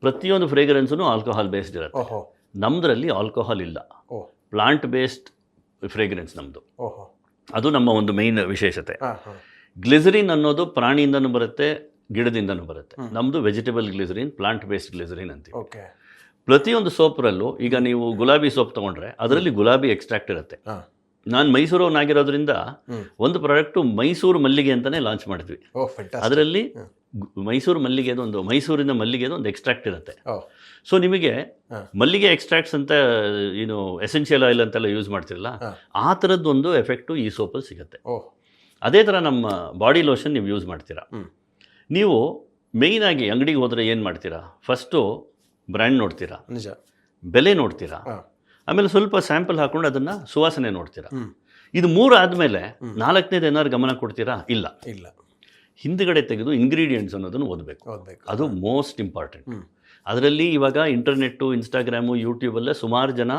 ಪ್ರತಿಯೊಂದು ಫ್ರೇಗ್ರೆನ್ಸೂ ಆಲ್ಕೋಹಾಲ್ ಬೇಸ್ಡ್ ಇರುತ್ತೆ. ನಮ್ಮದ್ರಲ್ಲಿ ಆಲ್ಕೋಹಾಲ್ ಇಲ್ಲ. ಪ್ಲಾಂಟ್ ಬೇಸ್ಡ್ ಫ್ರೇಗ್ರೆನ್ಸ್ ನಮ್ಮದು ಅದು ನಮ್ಮ ಒಂದು ಮೇಯ್ನ್ ವಿಶೇಷತೆ. ಗ್ಲಿಸರಿನ್ ಅನ್ನೋದು ಪ್ರಾಣಿಯಿಂದನೂ ಬರುತ್ತೆ ಗಿಡದಿಂದನೂ ಬರುತ್ತೆ. ನಮ್ಮದು vegetable glycerin plant based glycerin ಅಂತೀವಿ. ಓಕೆ. ಪ್ರತಿಯೊಂದು ಸೋಪ್ರಲ್ಲೂ ಈಗ ನೀವು ಗುಲಾಬಿ ಸೋಪ್ ತೊಗೊಂಡ್ರೆ ಅದರಲ್ಲಿ ಗುಲಾಬಿ ಎಕ್ಸ್ಟ್ರಾಕ್ಟ್ ಇರುತ್ತೆ. ನಾನು ಮೈಸೂರವನಾಗಿರೋದ್ರಿಂದ. ಒಂದು ಪ್ರಾಡಕ್ಟು ಮೈಸೂರು ಮಲ್ಲಿಗೆ ಅಂತಲೇ ಲಾಂಚ್ ಮಾಡಿದ್ವಿ ಅದರಲ್ಲಿ ಮೈಸೂರು ಮಲ್ಲಿಗೆದು ಒಂದು ಮೈಸೂರಿನ ಮಲ್ಲಿಗೆದು ಒಂದು ಎಕ್ಸ್ಟ್ರಾಕ್ಟ್ ಇರುತ್ತೆ. ಸೊ ನಿಮಗೆ ಮಲ್ಲಿಗೆ ಎಕ್ಸ್ಟ್ರಾಕ್ಟ್ಸ್ ಅಂತ ಏನು ಎಸೆನ್ಷಿಯಲ್ ಆಯಿಲ್ ಅಂತೆಲ್ಲ ಯೂಸ್ ಮಾಡ್ತಿರಲ್ಲ ಆ ಥರದ್ದೊಂದು ಎಫೆಕ್ಟು ಈ ಸೋಪಲ್ಲಿ ಸಿಗುತ್ತೆ. ಅದೇ ಥರ ನಮ್ಮ ಬಾಡಿ ಲೋಷನ್ ನೀವು ಯೂಸ್ ಮಾಡ್ತೀರಾ. ನೀವು ಮೇಯ್ನಾಗಿ ಅಂಗಡಿಗೆ ಹೋದರೆ ಏನು ಮಾಡ್ತೀರಾ? ಫಸ್ಟು ಬ್ರ್ಯಾಂಡ್ ನೋಡ್ತೀರಾ? ನಿಜ. ಬೆಲೆ ನೋಡ್ತೀರಾ? ಆಮೇಲೆ ಸ್ವಲ್ಪ ಸ್ಯಾಂಪಲ್ ಹಾಕೊಂಡು ಅದನ್ನು ಸುವಾಸನೆ ನೋಡ್ತೀರಾ? ಇದು ಮೂರು ಆದಮೇಲೆ ನಾಲ್ಕನೇದು ಏನಾದ್ರು ಗಮನ ಕೊಡ್ತೀರಾ? ಇಲ್ಲ. ಇಲ್ಲ. ಹಿಂದ್ಗಡೆ ತೆಗೆದು ಇಂಗ್ರೀಡಿಯೆಂಟ್ಸ್ ಅನ್ನೋದನ್ನು ಓದಬೇಕು. ಓದ್ಬೇಕು. ಅದು ಮೋಸ್ಟ್ ಇಂಪಾರ್ಟೆಂಟ್. ಅದರಲ್ಲಿ ಇವಾಗ ಇಂಟರ್ನೆಟ್ಟು ಇನ್ಸ್ಟಾಗ್ರಾಮು ಯೂಟ್ಯೂಬಲ್ಲೇ ಸುಮಾರು ಜನ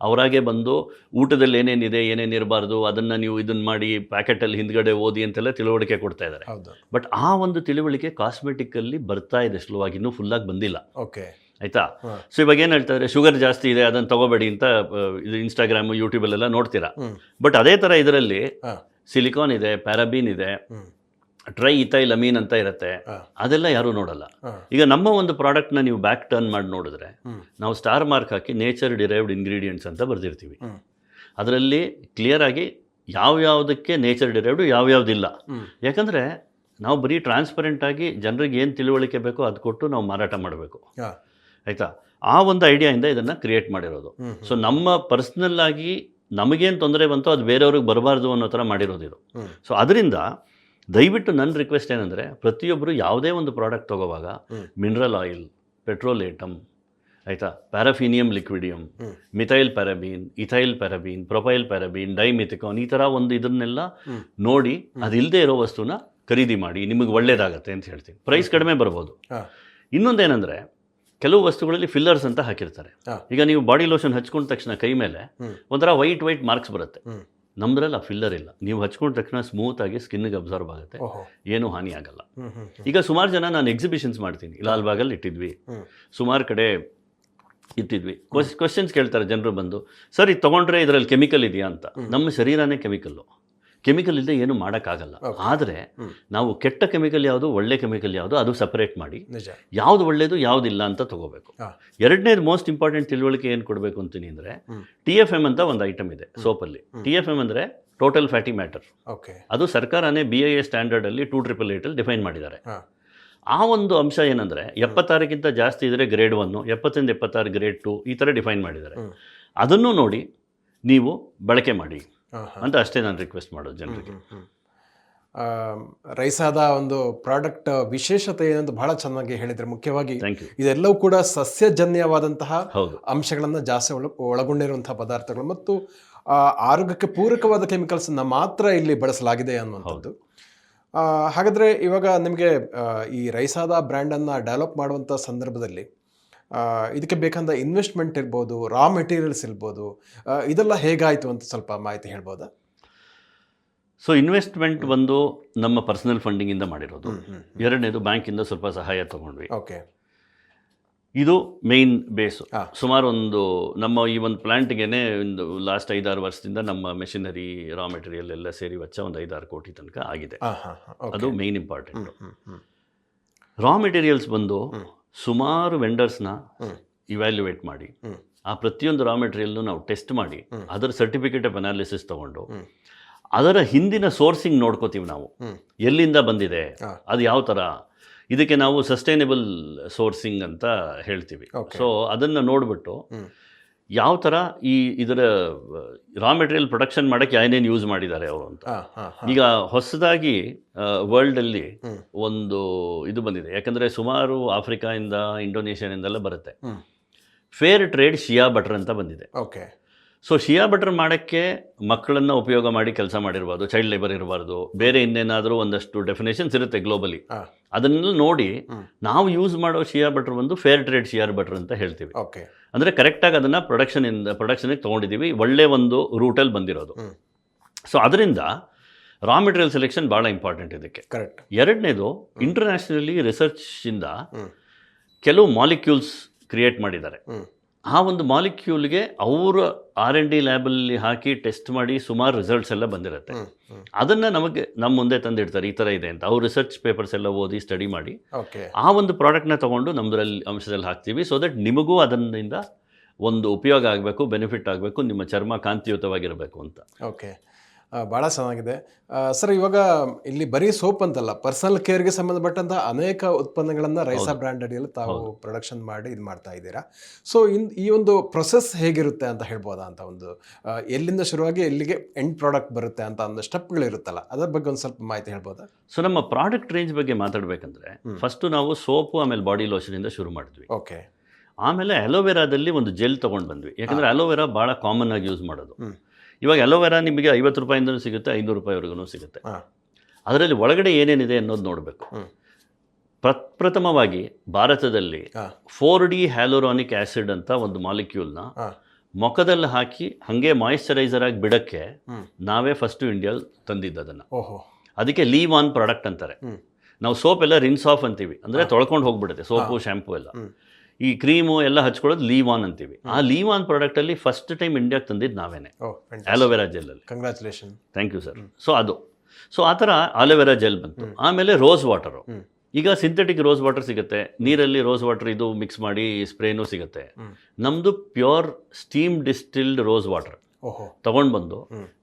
ಅವರಾಗೆ ಬಂದು ಊಟದಲ್ಲಿ ಏನೇನಿದೆ ಏನೇನು ಇರಬಾರ್ದು ಅದನ್ನು ನೀವು ಇದನ್ನು ಮಾಡಿ ಪ್ಯಾಕೆಟಲ್ಲಿ ಹಿಂದ್ಗಡೆ ಓದಿ ಅಂತೆಲ್ಲ ತಿಳುವಳಿಕೆ ಕೊಡ್ತಾ ಇದ್ದಾರೆ ಬಟ್ ಆ ಒಂದು ತಿಳುವಳಿಕೆ ಕಾಸ್ಮೆಟಿಕ್ಕಲ್ಲಿ ಬರ್ತಾ ಇದೆ ಸ್ಲೋವಾಗಿ ಇನ್ನೂ ಫುಲ್ಲಾಗಿ ಬಂದಿಲ್ಲ. ಓಕೆ. ಆಯಿತಾ. ಸೊ ಇವಾಗ ಏನು ಹೇಳ್ತಾರೆ ಶುಗರ್ ಜಾಸ್ತಿ ಇದೆ ಅದನ್ನು ತಗೋಬೇಡಿ ಅಂತ ಇದು ಇನ್ಸ್ಟಾಗ್ರಾಮು ಯೂಟ್ಯೂಬಲ್ಲೆಲ್ಲ ನೋಡ್ತೀರಾ? ಬಟ್ ಅದೇ ಥರ ಇದರಲ್ಲಿ ಸಿಲಿಕಾನ್ ಇದೆ ಪ್ಯಾರಾಬೀನ್ ಇದೆ. ಟ್ರೈ ಇಥೈಲ್ ಅಮೀನ್ ಅಂತ ಇರುತ್ತೆ. ಅದೆಲ್ಲ ಯಾರೂ ನೋಡಲ್ಲ. ಈಗ ನಮ್ಮ ಒಂದು ಪ್ರಾಡಕ್ಟ್ನ ನೀವು ಬ್ಯಾಕ್ ಟರ್ನ್ ಮಾಡಿ ನೋಡಿದ್ರೆ ನಾವು ಸ್ಟಾರ್ ಮಾರ್ಕ್ ಹಾಕಿ ನೇಚರ್ ಡಿರೈವ್ಡ್ ಇಂಗ್ರೀಡಿಯೆಂಟ್ಸ್ ಅಂತ ಬರೆದಿರ್ತೀವಿ. ಅದರಲ್ಲಿ ಕ್ಲಿಯರ್ ಆಗಿ ಯಾವ್ಯಾವುದಕ್ಕೆ ನೇಚರ್ ಡಿರೈವ್ಡು ಯಾವ್ಯಾವುದಿಲ್ಲ ಯಾಕಂದರೆ ನಾವು ಬರೀ ಟ್ರಾನ್ಸ್ಪರೆಂಟ್ ಆಗಿ ಜನರಿಗೆ ಏನು ತಿಳುವಳಿಕೆ ಬೇಕೋ ಅದು ಕೊಟ್ಟು ನಾವು ಮಾರಾಟ ಮಾಡಬೇಕು. ಆಯಿತಾ? ಆ ಒಂದು ಐಡಿಯಾಯಿಂದ ಇದನ್ನು ಕ್ರಿಯೇಟ್ ಮಾಡಿರೋದು. ಸೊ ನಮ್ಮ ಪರ್ಸ್ನಲ್ಲಾಗಿ ನಮಗೇನು ತೊಂದರೆ ಬಂತೋ ಅದು ಬೇರೆಯವ್ರಿಗೆ ಬರಬಾರ್ದು ಅನ್ನೋ ಥರ ಮಾಡಿರೋದಿದು ಸೊ ಅದರಿಂದ ದಯವಿಟ್ಟು ನನ್ನ ರಿಕ್ವೆಸ್ಟ್ ಏನಂದರೆ ಪ್ರತಿಯೊಬ್ಬರು ಯಾವುದೇ ಒಂದು ಪ್ರಾಡಕ್ಟ್ ತೊಗೋವಾಗ. ಮಿನರಲ್ ಆಯಿಲ್ ಪೆಟ್ರೋಲೇಟಮ್ ಆಯಿತಾ? Paraffinum liquidum methyl paraben ethyl paraben propyl paraben dimethicone ಈ ಥರ ಒಂದು ಇದನ್ನೆಲ್ಲ. ನೋಡಿ ಅದಿಲ್ಲದೆ ಇರೋ ವಸ್ತುನ ಖರೀದಿ ಮಾಡಿ ನಿಮಗೆ ಒಳ್ಳೇದಾಗತ್ತೆ ಅಂತ ಹೇಳ್ತೀನಿ ಪ್ರೈಸ್ ಕಡಿಮೆ ಬರ್ಬೋದು. ಇನ್ನೊಂದೇನೆಂದರೆ ಕೆಲವು ವಸ್ತುಗಳಲ್ಲಿ ಫಿಲ್ಲರ್ಸ್ ಅಂತ ಹಾಕಿರ್ತಾರೆ. ಈಗ ನೀವು ಬಾಡಿ ಲೋಷನ್ ಹಚ್ಕೊಂಡ ತಕ್ಷಣ ಕೈ ಮೇಲೆ. ಒಂಥರ ವೈಟ್ ವೈಟ್ ಮಾರ್ಕ್ಸ್ ಬರುತ್ತೆ. ನಮ್ದ್ರಲ್ಲಿ ಆ ಫಿಲ್ಲರ್ ಇಲ್ಲ. ನೀವು ಹಚ್ಕೊಂಡ ತಕ್ಷಣ ಸ್ಮೂತ್ ಆಗಿ ಸ್ಕಿನ್ಗೆ ಅಬ್ಸರ್ವ್ ಆಗುತ್ತೆ. ಏನು ಹಾನಿ ಆಗಲ್ಲ. ಈಗ ಸುಮಾರು ಜನ ನಾನು ಎಕ್ಸಿಬಿಷನ್ಸ್ ಮಾಡ್ತೀನಿ. ಲಾಲ್ಬಾಗಲ್ಲಿ ಇಟ್ಟಿದ್ವಿ. ಸುಮಾರು ಕಡೆ ಇಟ್ಟಿದ್ವಿ. ಕ್ವಶನ್ಸ್ ಕೇಳ್ತಾರೆ ಜನರು ಬಂದು ಸರ್ ಇದು ತೊಗೊಂಡ್ರೆ ಇದರಲ್ಲಿ ಕೆಮಿಕಲ್ ಇದೆಯಾ? ಅಂತ. ನಮ್ಮ ಶರೀರನೇ ಕೆಮಿಕಲ್ಲು ಕೆಮಿಕಲ್ ಇಲ್ಲದೆ ಏನು ಮಾಡೋಕ್ಕಾಗಲ್ಲ. ಆದರೆ ನಾವು ಕೆಟ್ಟ ಕೆಮಿಕಲ್ ಯಾವುದು ಒಳ್ಳೆ ಕೆಮಿಕಲ್ ಯಾವುದು ಅದು ಸಪ್ರೇಟ್ ಮಾಡಿ ಯಾವ್ದು ಯಾವುದು ಒಳ್ಳೆಯದು ಯಾವುದಿಲ್ಲ ಅಂತ ತಗೋಬೇಕು. ಎರಡನೇದು ಮೋಸ್ಟ್ ಇಂಪಾರ್ಟೆಂಟ್ ತಿಳುವಳಿಕೆ ಏನು ಕೊಡಬೇಕು ಅಂತೀನಿ ಅಂದರೆ. ಟಿ ಎಫ್ ಎಂ ಅಂತ ಒಂದು ಐಟಮ್ ಇದೆ ಸೋಪಲ್ಲಿ. ಟಿ ಎಫ್ ಎಂ ಅಂದರೆ ಟೋಟಲ್ ಫ್ಯಾಟಿ ಮ್ಯಾಟರ್ ಓಕೆ ಅದು ಸರ್ಕಾರನೇ ಬಿ ಐ ಎ ಸ್ಟ್ಯಾಂಡರ್ಡಲ್ಲಿ ಟೂ ಟ್ರಿಪಲ್ ಏಟಲ್ಲಿ ಡಿಫೈನ್ ಮಾಡಿದ್ದಾರೆ. ಆ ಒಂದು ಅಂಶ ಏನಂದರೆ ಎಪ್ಪತ್ತಾರಕ್ಕಿಂತ ಜಾಸ್ತಿ ಇದ್ದರೆ ಗ್ರೇಡ್ ಒನ್ನು ಎಪ್ಪತ್ತೊಂದು ಎಪ್ಪತ್ತಾರು ಗ್ರೇಡ್ ಟು ಈ ಥರ ಡಿಫೈನ್ ಮಾಡಿದ್ದಾರೆ. ಅದನ್ನು ನೋಡಿ ನೀವು ಬಳಕೆ ಮಾಡಿ. ಅಂತ ಅಷ್ಟೇ ನಾನು ರಿಕ್ವೆಸ್ಟ್ ಮಾಡೋದು ಜನರಿಗೆ. ರೈಸಾದ ಒಂದು ಪ್ರಾಡಕ್ಟ್ ವಿಶೇಷತೆ ಏನಂತ ಬಹಳ ಚೆನ್ನಾಗಿ ಹೇಳಿದ್ರೆ. ಮುಖ್ಯವಾಗಿ ಇದೆಲ್ಲವೂ ಕೂಡ ಸಸ್ಯಜನ್ಯವಾದಂತಹ ಅಂಶಗಳನ್ನು ಜಾಸ್ತಿ ಒಳ ಒಳಗೊಂಡಿರುವಂತಹ ಪದಾರ್ಥಗಳು ಮತ್ತು ಆರೋಗ್ಯಕ್ಕೆ ಪೂರಕವಾದ ಕೆಮಿಕಲ್ಸನ್ನ ಮಾತ್ರ ಇಲ್ಲಿ ಬಳಸಲಾಗಿದೆ ಅನ್ನುವಂಥದ್ದು. ಹಾಗಾದ್ರೆ ಇವಾಗ ನಿಮಗೆ ಈ ರೈಸಾದ ಬ್ರ್ಯಾಂಡನ್ನು ಡೆವಲಪ್ ಮಾಡುವಂಥ ಸಂದರ್ಭದಲ್ಲಿ ಇದಕ್ಕೆ ಬೇಕಾದ ಇನ್ವೆಸ್ಟ್ಮೆಂಟ್ ಇರ್ಬೋದು ರಾ ಮೆಟೀರಿಯಲ್ಸ್ ಇರ್ಬೋದು ಇದೆಲ್ಲ ಹೇಗಾಯಿತು ಅಂತ ಸ್ವಲ್ಪ ಮಾಹಿತಿ ಹೇಳ್ಬೋದಾ? ಸೊ ಇನ್ವೆಸ್ಟ್ಮೆಂಟ್ ಬಂದು ನಮ್ಮ ಪರ್ಸನಲ್ ಫಂಡಿಂಗಿಂದ ಮಾಡಿರೋದು. ಎರಡನೇದು ಬ್ಯಾಂಕಿಂದ ಸ್ವಲ್ಪ ಸಹಾಯ ತಗೊಂಡ್ವಿ. ಓಕೆ ಇದು ಮೇಯ್ನ್ ಬೇಸು. ಸುಮಾರು ಒಂದು ನಮ್ಮ ಈ ಒಂದು ಪ್ಲಾಂಟ್ಗೆನೆ ಒಂದು ಲಾಸ್ಟ್ ಐದಾರು ವರ್ಷದಿಂದ ನಮ್ಮ ಮೆಷಿನರಿ ರಾ ಮೆಟೀರಿಯಲ್ ಎಲ್ಲ ಸೇರಿ ವೆಚ್ಚ ಒಂದು ಐದಾರು ಕೋಟಿ ತನಕ ಆಗಿದೆ. ಅದು ಮೇಯ್ನ್ ಇಂಪಾರ್ಟೆಂಟ್ ರಾ ಮೆಟೀರಿಯಲ್ಸ್ ಬಂದು ಸುಮಾರು ವೆಂಡರ್ಸ್ನ. ಇವ್ಯಾಲ್ಯುವೇಟ್ ಮಾಡಿ. ಆ ಪ್ರತಿಯೊಂದು ರಾ ಮೆಟೀರಿಯಲ್ನು ನಾವು ಟೆಸ್ಟ್ ಮಾಡಿ. ಅದರ ಸರ್ಟಿಫಿಕೇಟ್ ಆಫ್ ಅನಾಲಿಸಿಸ್ ತಗೊಂಡು. ಅದರ ಹಿಂದಿನ ಸೋರ್ಸಿಂಗ್ ನೋಡ್ಕೋತೀವಿ ನಾವು. ಎಲ್ಲಿಂದ ಬಂದಿದೆ? ಅದು ಯಾವ ಥರ ಇದಕ್ಕೆ ನಾವು ಸಸ್ಟೈನೇಬಲ್ ಸೋರ್ಸಿಂಗ್ ಅಂತ ಹೇಳ್ತೀವಿ. ಸೊ ಅದನ್ನು ನೋಡಿಬಿಟ್ಟು. ಯಾವ ಥರ ಈ ಇದರ ರಾ ಮೆಟೀರಿಯಲ್ ಪ್ರೊಡಕ್ಷನ್ ಮಾಡೋಕ್ಕೆ ಏನೇನು ಯೂಸ್ ಮಾಡಿದ್ದಾರೆ ಅವರು ಅಂತ. ಈಗ ಹೊಸದಾಗಿ ವರ್ಲ್ಡಲ್ಲಿ. ಒಂದು ಇದು ಬಂದಿದೆ. ಯಾಕಂದರೆ ಸುಮಾರು ಆಫ್ರಿಕಾಯಿಂದ ಇಂಡೋನೇಷ್ಯಾನಿಂದೆಲ್ಲ ಬರುತ್ತೆ. ಫೇರ್ ಟ್ರೇಡ್ ಶಿಯಾ ಬಟರ್ ಅಂತ ಬಂದಿದೆ. ಓಕೆ ಸೊ ಶಿಯಾ ಬಟರ್ ಮಾಡೋಕ್ಕೆ ಮಕ್ಕಳನ್ನು ಉಪಯೋಗ ಮಾಡಿ ಕೆಲಸ ಮಾಡಿರ್ಬಾರ್ದು ಚೈಲ್ಡ್ ಲೇಬರ್ ಇರಬಾರ್ದು ಬೇರೆ ಇನ್ನೇನಾದರೂ ಒಂದಷ್ಟು ಡೆಫಿನೇಷನ್ಸ್ ಇರುತ್ತೆ ಗ್ಲೋಬಲಿ ಅದನ್ನೆಲ್ಲ ನೋಡಿ ನಾವು ಯೂಸ್ ಮಾಡೋ ಶಿಯಾ ಬಟರ್ ಒಂದು ಫೇರ್ ಟ್ರೇಡ್ ಶಿಯಾ ಬಟರ್ ಅಂತ ಹೇಳ್ತೀವಿ. ಓಕೆ ಅಂದರೆ ಕರೆಕ್ಟಾಗಿ ಅದನ್ನು ಪ್ರೊಡಕ್ಷನಿಂದ ಪ್ರೊಡಕ್ಷನಿಗೆ ತೊಗೊಂಡಿದ್ದೀವಿ ಒಳ್ಳೆ ಒಂದು ರೂಟಲ್ಲಿ ಬಂದಿರೋದು. ಸೊ ಅದರಿಂದ ರಾ ಮೆಟೀರಿಯಲ್ ಸೆಲೆಕ್ಷನ್ ಭಾಳ ಇಂಪಾರ್ಟೆಂಟ್ ಇದಕ್ಕೆ ಕರೆಕ್ಟ್ ಎರಡನೇದು ಇಂಟರ್ನ್ಯಾಷನಲಿ ರಿಸರ್ಚಿಂದ. ಕೆಲವು ಮಾಲಿಕ್ಯೂಲ್ಸ್ ಕ್ರಿಯೇಟ್ ಮಾಡಿದ್ದಾರೆ. ಆ ಒಂದು ಮಾಲಿಕ್ಯೂಲ್ಗೆ ಅವರ ಆರ್ ಎನ್ ಡಿ ಲ್ಯಾಬಲ್ಲಿ ಹಾಕಿ ಟೆಸ್ಟ್ ಮಾಡಿ ಸುಮಾರು ರಿಸಲ್ಟ್ಸ್ ಎಲ್ಲ ಬಂದಿರುತ್ತೆ. ಅದನ್ನು ನಮಗೆ ನಮ್ಮ ಮುಂದೆ ತಂದಿಡ್ತಾರೆ ಈ ಥರ ಇದೆ ಅಂತ. ಅವ್ರು ರಿಸರ್ಚ್ ಪೇಪರ್ಸ್ ಎಲ್ಲ ಓದಿ ಸ್ಟಡಿ ಮಾಡಿ. ಆ ಒಂದು ಪ್ರಾಡಕ್ಟ್ನ ತೊಗೊಂಡು ನಮ್ಮದ್ರಲ್ಲಿ ಅಂಶದಲ್ಲಿ ಹಾಕ್ತೀವಿ. ಸೊ ದಟ್ ನಿಮಗೂ ಅದರಿಂದ ಒಂದು ಉಪಯೋಗ ಆಗಬೇಕು ಬೆನಿಫಿಟ್ ಆಗಬೇಕು ನಿಮ್ಮ ಚರ್ಮ ಕಾಂತಿಯುತವಾಗಿರಬೇಕು ಅಂತ. ಓಕೆ ಭಾಳ ಚೆನ್ನಾಗಿದೆ. ಸರ್ ಇವಾಗ ಇಲ್ಲಿ ಬರೀ ಸೋಪ್ ಅಂತಲ್ಲ ಪರ್ಸನಲ್ ಕೇರ್ಗೆ ಸಂಬಂಧಪಟ್ಟಂತಹ ಅನೇಕ ಉತ್ಪನ್ನಗಳನ್ನು ರೈಸಾ ಬ್ರ್ಯಾಂಡ್ ಅಡಿಯಲ್ಲಿ ತಾವು ಪ್ರೊಡಕ್ಷನ್ ಮಾಡಿ ಇದು ಮಾಡ್ತಾ ಇದ್ದೀರಾ. ಸೊ ಇನ್ ಈ ಒಂದು ಪ್ರೊಸೆಸ್ ಹೇಗಿರುತ್ತೆ ಅಂತ ಹೇಳ್ಬೋದಾ ಅಂತ ಒಂದು ಎಲ್ಲಿಂದ ಶುರುವಾಗಿ ಎಲ್ಲಿಗೆ ಎಂಡ್ ಪ್ರಾಡಕ್ಟ್ ಬರುತ್ತೆ ಅಂತ ಒಂದು ಸ್ಟೆಪ್ಗಳು ಇರುತ್ತಲ್ಲ ಅದರ ಬಗ್ಗೆ ಒಂದು ಸ್ವಲ್ಪ ಮಾಹಿತಿ ಹೇಳ್ಬೋದಾ? ಸೊ ನಮ್ಮ ಪ್ರಾಡಕ್ಟ್ ರೇಂಜ್ ಬಗ್ಗೆ ಮಾತಾಡಬೇಕಂದ್ರೆ ಫಸ್ಟು ನಾವು ಸೋಪು ಆಮೇಲೆ ಬಾಡಿ ಲೋಷನಿಂದ ಶುರು ಮಾಡಿದ್ವಿ. ಓಕೆ ಆಮೇಲೆ ಅಲೋವೆರಾದಲ್ಲಿ ಒಂದು ಜೆಲ್ ತೊಗೊಂಡು ಬಂದ್ವಿ. ಯಾಕಂದರೆ ಅಲೋವೆರಾ ಭಾಳ ಕಾಮನ್ ಆಗಿ ಯೂಸ್ ಮಾಡೋದು. ಇವಾಗ ಅಲೋವೆರಾ ನಿಮಗೆ ಐವತ್ತು ರೂಪಾಯಿಂದನೂ ಸಿಗುತ್ತೆ ಐನೂರು ರೂಪಾಯಿವರೆಗೂ ಸಿಗುತ್ತೆ. ಅದರಲ್ಲಿ ಒಳಗಡೆ ಏನೇನಿದೆ ಅನ್ನೋದು ನೋಡಬೇಕು. ಪ್ರಪ್ರಥಮವಾಗಿ ಭಾರತದಲ್ಲಿ ಫೋರ್ ಡಿ ಹ್ಯಾಲೋರಾನಿಕ್ ಆ್ಯಸಿಡ್ ಅಂತ ಒಂದು ಮಾಲಿಕ್ಯೂಲ್ನ ಮುಖದಲ್ಲಿ ಹಾಕಿ ಹಾಗೆ ಮಾಯಿಶ್ಚರೈಸರ್ ಆಗಿ ಬಿಡಕ್ಕೆ ನಾವೇ ಫಸ್ಟು ಇಂಡಿಯಲ್ಲಿ ತಂದಿದ್ದು ಅದನ್ನು. ಓಹೋ. ಅದಕ್ಕೆ ಲೀವ್ ಆನ್ ಪ್ರಾಡಕ್ಟ್ ಅಂತಾರೆ. ನಾವು ಸೋಪ್ ಎಲ್ಲ ರಿನ್ಸ್ ಆಫ್ ಅಂತೀವಿ. ಅಂದರೆ ತೊಳ್ಕೊಂಡು ಹೋಗ್ಬಿಡುತ್ತೆ ಸೋಪು ಶ್ಯಾಂಪು ಎಲ್ಲ. ಈ ಕ್ರೀಮು ಎಲ್ಲ ಹಚ್ಕೊಳ್ಳೋದು ಲೀವಾನ್ ಆನ್ ಅಂತೀವಿ. ಆ ಲೀವಾನ್ ಆನ್ ಪ್ರಾಡಕ್ಟಲ್ಲಿ ಫಸ್ಟ್ ಟೈಮ್ ಇಂಡಿಯಾಗೆ ತಂದಿದ್ದು ನಾವೇನೆ. Aloe vera aloe vera ಜೆಲ್ಲಲ್ಲಿ congratulation thank you sir so ಅದು. ಸೊ ಆ ಥರ ಆಲೋವೆರಾ ಜೆಲ್ ಬಂತು. ಆಮೇಲೆ ರೋಸ್ ವಾಟರು ಈಗ ಸಿಂಥೆಟಿಕ್ ರೋಸ್ ವಾಟರ್ ಸಿಗುತ್ತೆ. ನೀರಲ್ಲಿ ರೋಸ್ ವಾಟರ್ ಇದು ಮಿಕ್ಸ್ ಮಾಡಿ ಸ್ಪ್ರೇನೂ ಸಿಗುತ್ತೆ. ನಮ್ಮದು pure steam distilled rose water ತಗೊಂಡು ಬಂದು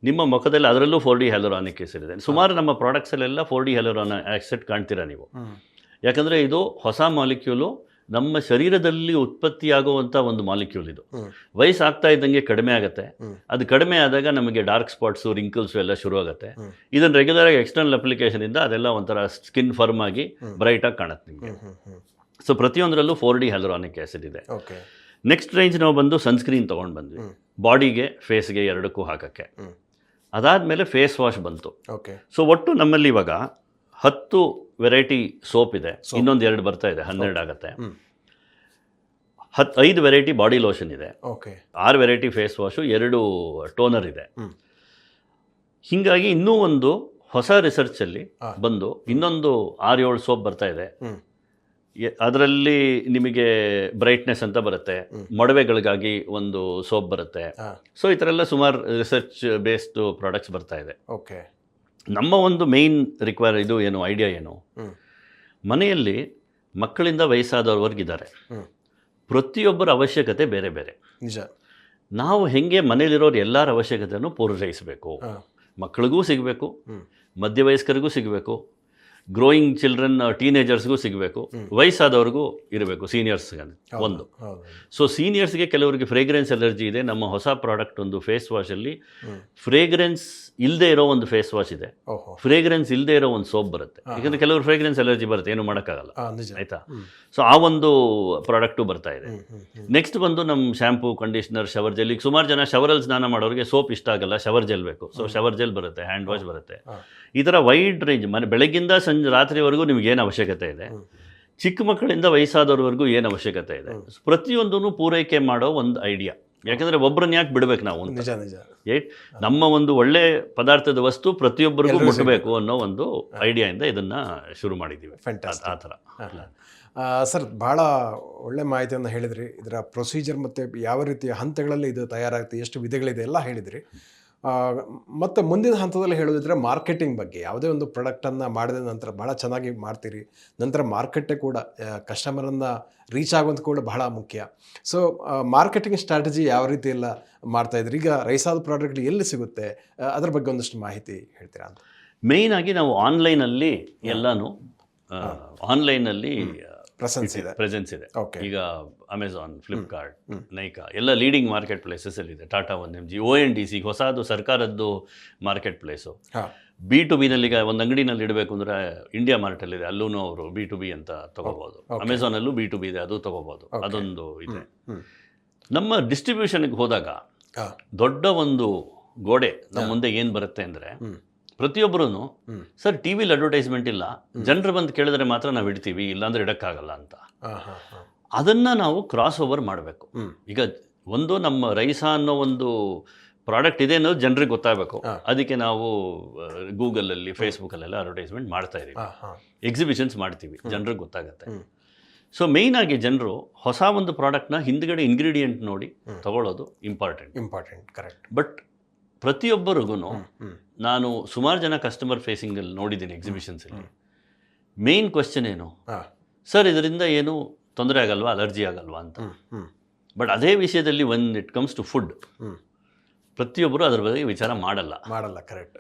ನಿಮ್ಮ ಮುಖದಲ್ಲಿ ಅದರಲ್ಲೂ ಫೋರ್ ಡಿ ಹ್ಯಾಲೋರಾನಿಕ್ ಆಸಿಡ್ ಇದೆ. ಸುಮಾರು ನಮ್ಮ ಪ್ರಾಡಕ್ಟ್ಸಲ್ಲೆಲ್ಲ ಫೋರ್ ಡಿ ಹೆಲೋರಾನ ಆಕ್ಸೆಟ್ ಕಾಣ್ತೀರಾ ನೀವು. ಯಾಕಂದರೆ ಇದು ಹೊಸ ಮಾಲಿಕ್ಯೂಲು ನಮ್ಮ ಶರೀರದಲ್ಲಿ ಉತ್ಪತ್ತಿಯಾಗುವಂಥ ಒಂದು ಮಾಲಿಕ್ಯೂಲ್ ಇದು. ವಯಸ್ಸಾಗ್ತಾ ಇದ್ದಂಗೆ ಕಡಿಮೆ ಆಗುತ್ತೆ. ಅದು ಕಡಿಮೆ ಆದಾಗ ನಮಗೆ ಡಾರ್ಕ್ ಸ್ಪಾಟ್ಸು ರಿಂಕಲ್ಸು ಎಲ್ಲ ಶುರು ಆಗುತ್ತೆ. ಇದನ್ನು ರೆಗ್ಯುಲರ್ ಆಗಿ ಎಕ್ಸ್ಟರ್ನಲ್ ಅಪ್ಲಿಕೇಶನಿಂದ ಅದೆಲ್ಲ ಒಂಥರ ಸ್ಕಿನ್ ಫರ್ಮ್ ಆಗಿ. ಬ್ರೈಟಾಗಿ ಕಾಣುತ್ತೆ ನಿಮಗೆ. ಸೊ ಪ್ರತಿಯೊಂದರಲ್ಲೂ ಫೋರ್ ಡಿ ಹ್ಯಾಲೋರಾನಿಕ್ ಆ್ಯಸಿಡ್ ಇದೆ. ನೆಕ್ಸ್ಟ್ ರೇಂಜ್ ನಾವು ಬಂದು ಸನ್ಸ್ಕ್ರೀನ್ ತೊಗೊಂಡು ಬಂದ್ವಿ. ಬಾಡಿಗೆ ಫೇಸ್ಗೆ ಎರಡಕ್ಕೂ ಹಾಕೋಕ್ಕೆ. ಅದಾದಮೇಲೆ ಫೇಸ್ ವಾಶ್ ಬಂತು. ಓಕೆ ಸೊ ಒಟ್ಟು ನಮ್ಮಲ್ಲಿ ಇವಾಗ ಹತ್ತು ವೆರೈಟಿ ಸೋಪ್ ಇದೆ. ಇನ್ನೊಂದು ಎರಡು ಬರ್ತಾ ಇದೆ ಹನ್ನೆರಡು ಆಗುತ್ತೆ. ಹತ್ತು ಐದು ವೆರೈಟಿ ಬಾಡಿ ಲೋಷನ್ ಇದೆ. ಓಕೆ. ಆರು ವೆರೈಟಿ ಫೇಸ್ ವಾಶು ಎರಡು ಟೋನರ್ ಇದೆ. ಹೀಗಾಗಿ ಇನ್ನೂ ಒಂದು ಹೊಸ ರಿಸರ್ಚಲ್ಲಿ. ಬಂದು ಇನ್ನೊಂದು ಆರು ಏಳು ಸೋಪ್ ಬರ್ತಾ ಇದೆ. ಅದರಲ್ಲಿ ನಿಮಗೆ ಬ್ರೈಟ್ನೆಸ್ ಅಂತ ಬರುತ್ತೆ. ಮೊಡವೆಗಳಿಗಾಗಿ ಒಂದು ಸೋಪ್ ಬರುತ್ತೆ. ಸೊ ಈ ಥರ ಎಲ್ಲ ಸುಮಾರು ರಿಸರ್ಚ್ ಬೇಸ್ಡ್ ಪ್ರಾಡಕ್ಟ್ಸ್ ಬರ್ತಾ ಇದೆ. ಓಕೆ. ನಮ್ಮ ಒಂದು ಮೇಯ್ನ್ ರಿಕ್ವೈರ್ ಇದು ಏನು ಐಡಿಯಾ ಏನು? ಮನೆಯಲ್ಲಿ ಮಕ್ಕಳಿಂದ ವಯಸ್ಸಾದವ್ರವರೆಗಿದ್ದಾರೆ. ಪ್ರತಿಯೊಬ್ಬರ ಅವಶ್ಯಕತೆ ಬೇರೆ ಬೇರೆ. ನಿಜ. ನಾವು ಹೆಂಗೆ ಮನೇಲಿರೋರು ಎಲ್ಲರ ಅವಶ್ಯಕತೆಯನ್ನು ಪೂರೈಸಬೇಕು. ಮಕ್ಕಳಿಗೂ ಸಿಗಬೇಕು. ಮಧ್ಯ ಮಧ್ಯವಯಸ್ಕರಿಗೂ ಸಿಗಬೇಕು. ಗ್ರೋಯಿಂಗ್ ಚಿಲ್ಡ್ರನ್ ಟೀನೇಜರ್ಸ್ಗೂ ಸಿಗಬೇಕು. ವಯಸ್ಸಾದವ್ರಿಗೂ ಇರಬೇಕು ಸೀನಿಯರ್ಸ್ಗೆ ಒಂದು. ಸೊ ಸೀನಿಯರ್ಸ್ಗೆ ಕೆಲವರಿಗೆ ಫ್ರೇಗ್ರೆನ್ಸ್ ಅಲರ್ಜಿ ಇದೆ. ನಮ್ಮ ಹೊಸ ಪ್ರಾಡಕ್ಟ್ ಒಂದು ಫೇಸ್ ವಾಶಲ್ಲಿ ಅಲ್ಲಿ ಫ್ರೇಗ್ರೆನ್ಸ್ ಇಲ್ಲದೆ ಇರೋ ಒಂದು ಫೇಸ್ ವಾಶ್ ಇದೆ. ಫ್ರೇಗ್ರೆನ್ಸ್ ಇಲ್ಲದೆ ಇರೋ ಒಂದು ಸೋಪ್ ಬರುತ್ತೆ. ಯಾಕಂದ್ರೆ ಕೆಲವರು ಫ್ರೇಗ್ರೆನ್ಸ್ ಅಲರ್ಜಿ ಬರುತ್ತೆ ಏನು ಮಾಡೋಕ್ಕಾಗಲ್ಲ. ಆಯ್ತಾ. ಸೊ ಆ ಒಂದು ಪ್ರಾಡಕ್ಟು ಬರ್ತಾ ಇದೆ. ನೆಕ್ಸ್ಟ್ ಬಂದು ನಮ್ಮ ಶ್ಯಾಂಪೂ ಕಂಡೀಷನರ್ ಶವರ್ ಜೆಲ್ ಈಗ ಸುಮಾರು ಜನ ಶವರಲ್ಲಿ ಸ್ನಾನ ಮಾಡೋರಿಗೆ ಸೋಪ್ ಇಷ್ಟ ಆಗಲ್ಲ ಶವರ್ ಜೆಲ್ ಬೇಕು. ಸೊ ಶವರ್ ಜೆಲ್ ಬರುತ್ತೆ ಹ್ಯಾಂಡ್ ವಾಶ್ ಬರುತ್ತೆ. ಈ ಥರ ವೈಡ್ ರೇಂಜ್ ಮನೆ ಬೆಳಗ್ಗಿಂದ ಸಂಜೆ ರಾತ್ರಿವರೆಗೂ ನಿಮಗೇನು ಏನು ಅವಶ್ಯಕತೆ ಇದೆ. ಚಿಕ್ಕ ಮಕ್ಕಳಿಂದ ವಯಸ್ಸಾದವ್ರವರೆಗೂ ಏನು ಅವಶ್ಯಕತೆ ಇದೆ? ಪ್ರತಿಯೊಂದನ್ನು ಪೂರೈಕೆ ಮಾಡೋ ಒಂದು ಐಡಿಯಾ ಯಾಕಂದ್ರೆ ಒಬ್ಬರನ್ನ ಯಾಕೆ ಬಿಡಬೇಕು ನಾವು ನಿಜ ನಿಜ. ಏಟ್ ನಮ್ಮ ಒಂದು ಒಳ್ಳೆ ಪದಾರ್ಥದ ವಸ್ತು ಪ್ರತಿಯೊಬ್ಬರಿಗೂ ಮುಟ್ಟಬೇಕು ಅನ್ನೋ ಒಂದು ಐಡಿಯಾಯಿಂದ ಇದನ್ನ ಶುರು ಮಾಡಿದ್ದೀವಿ ಆ- ಥರ. ಸರ್ ಭಾಳ ಒಳ್ಳೆ ಮಾಹಿತಿಯನ್ನು ಹೇಳಿದ್ರಿ. ಇದರ ಪ್ರೊಸೀಜರ್ ಮತ್ತು ಯಾವ ರೀತಿಯ ಹಂತಗಳಲ್ಲಿ ಇದು ತಯಾರಾಗುತ್ತೆ ಎಷ್ಟು ವಿಧಗಳಿದೆ ಎಲ್ಲ ಹೇಳಿದ್ರಿ. ಮತ್ತು ಮುಂದಿನ ಹಂತದಲ್ಲಿ ಹೇಳೋದಿದ್ರೆ ಮಾರ್ಕೆಟಿಂಗ್ ಬಗ್ಗೆ. ಯಾವುದೇ ಒಂದು ಪ್ರಾಡಕ್ಟನ್ನು ಮಾಡಿದ ನಂತರ ಭಾಳ ಚೆನ್ನಾಗಿ ಮಾಡ್ತೀರಿ. ನಂತರ ಮಾರ್ಕೆಟೇ ಕೂಡ ಕಸ್ಟಮರನ್ನು ರೀಚ್ ಆಗುವಂಥ ಕೂಡ ಬಹಳ ಮುಖ್ಯ. ಸೊ ಮಾರ್ಕೆಟಿಂಗ್ ಸ್ಟ್ರಾಟಜಿ ಯಾವ ರೀತಿ ಎಲ್ಲ ಮಾಡ್ತಾ ಇದ್ರಿ? ಈಗ ರೈಸಾದ ಪ್ರಾಡಕ್ಟ್ ಎಲ್ಲಿ ಸಿಗುತ್ತೆ? ಅದರ ಬಗ್ಗೆ ಒಂದಷ್ಟು ಮಾಹಿತಿ ಹೇಳ್ತೀರಾ ಅಂತ. ಮೇಯ್ನ್ ಆಗಿ ನಾವು ಆನ್ಲೈನಲ್ಲಿ ಎಲ್ಲನೂ ಆನ್ಲೈನಲ್ಲಿ ಪ್ರೆಸೆನ್ಸ್ ಇದೆ. ಪ್ರೆಸೆನ್ಸ್ ಇದೆ. ಓಕೆ ಈಗ ಅಮೆಝಾನ್ ಫ್ಲಿಪ್ಕಾರ್ಟ್. ನೈಕಾ ಎಲ್ಲ ಲೀಡಿಂಗ್ ಮಾರ್ಕೆಟ್ ಪ್ಲೇಸಸ್ ಅಲ್ಲಿ ಇದೆ Tata one M G O N D C ಹೊಸದು ಸರ್ಕಾರದ್ದು ಮಾರ್ಕೆಟ್ ಪ್ಲೇಸು ಬಿ ಟು ಬಿನಲ್ಲಿ ಈಗ ಒಂದು ಅಂಗಡಿನಲ್ಲಿ ಇಡಬೇಕು ಅಂದ್ರೆ ಇಂಡಿಯಾ ಮಾರ್ಟಲ್ಲಿದೆ ಅಲ್ಲೂ ಅವರು ಬಿ ಟು ಬಿ ಅಂತ ತಗೋಬಹುದು ಅಮೆಝಾನ್ ಅಲ್ಲೂ ಬಿ ಟು ಬಿ ಇದೆ ಅದು ತಗೋಬಹುದು ಅದೊಂದು ಇದೆ. ನಮ್ಮ ಡಿಸ್ಟ್ರಿಬ್ಯೂಷನ್ಗೆ ಹೋದಾಗ ದೊಡ್ಡ ಒಂದು ಗೋಡೆ ನಮ್ಮ ಮುಂದೆ ಏನು ಬರುತ್ತೆ ಅಂದರೆ. ಪ್ರತಿಯೊಬ್ಬರೂ. ಸರ್ ಟಿ ವಿಲಿ ಅಡ್ವರ್ಟೈಸ್ಮೆಂಟ್ ಇಲ್ಲ. ಜನರು ಬಂದು ಕೇಳಿದ್ರೆ ಮಾತ್ರ ನಾವು ಇಡ್ತೀವಿ ಇಲ್ಲಾಂದ್ರೆ ಇಡೋಕ್ಕಾಗಲ್ಲ ಅಂತ. ಅದನ್ನು ನಾವು ಕ್ರಾಸ್ ಓವರ್ ಮಾಡಬೇಕು ಈಗ ಒಂದು ನಮ್ಮ ರೈಸಾ ಅನ್ನೋ ಒಂದು ಪ್ರಾಡಕ್ಟ್ ಇದೆ ಅನ್ನೋದು ಜನರಿಗೆ ಗೊತ್ತಾಗಬೇಕು. ಅದಕ್ಕೆ ನಾವು ಗೂಗಲಲ್ಲಿ ಫೇಸ್ಬುಕ್ಕಲ್ಲೆಲ್ಲ ಅಡ್ವರ್ಟೈಸ್ಮೆಂಟ್ ಮಾಡ್ತಾ ಇದ್ದೀವಿ. ಎಕ್ಸಿಬಿಷನ್ಸ್ ಮಾಡ್ತೀವಿ ಜನರಿಗೆ ಗೊತ್ತಾಗುತ್ತೆ. ಸೊ ಆಗಿ ಜನರು ಹೊಸ ಒಂದು ಪ್ರಾಡಕ್ಟ್ನ ಹಿಂದ್ಗಡೆ ಇಂಗ್ರೀಡಿಯೆಂಟ್ ನೋಡಿ ತಗೊಳ್ಳೋದು ಇಂಪಾರ್ಟೆಂಟ್ ಇಂಪಾರ್ಟೆಂಟ್ ಕರೆಕ್ಟ್ ಬಟ್ ಪ್ರತಿಯೊಬ್ಬರಿಗೂ ನಾನು ಸುಮಾರು ಜನ ಕಸ್ಟಮರ್ ಫೇಸಿಂಗಲ್ಲಿ ನೋಡಿದ್ದೀನಿ ಎಕ್ಸಿಬಿಷನ್ಸಲ್ಲಿ ಮೇನ್ ಕ್ವಶನ್ ಏನು? ಸರ್ ಇದರಿಂದ ಏನು ತೊಂದರೆ ಆಗಲ್ವಾ ಅಲರ್ಜಿ ಆಗಲ್ವಾ ಅಂತ. ಬಟ್ ಅದೇ ವಿಷಯದಲ್ಲಿ when it comes to food ಪ್ರತಿಯೊಬ್ಬರು ಅದ್ರ ಬಗ್ಗೆ ವಿಚಾರ ಮಾಡಲ್ಲ. ಮಾಡಲ್ಲ ಕರೆಕ್ಟ್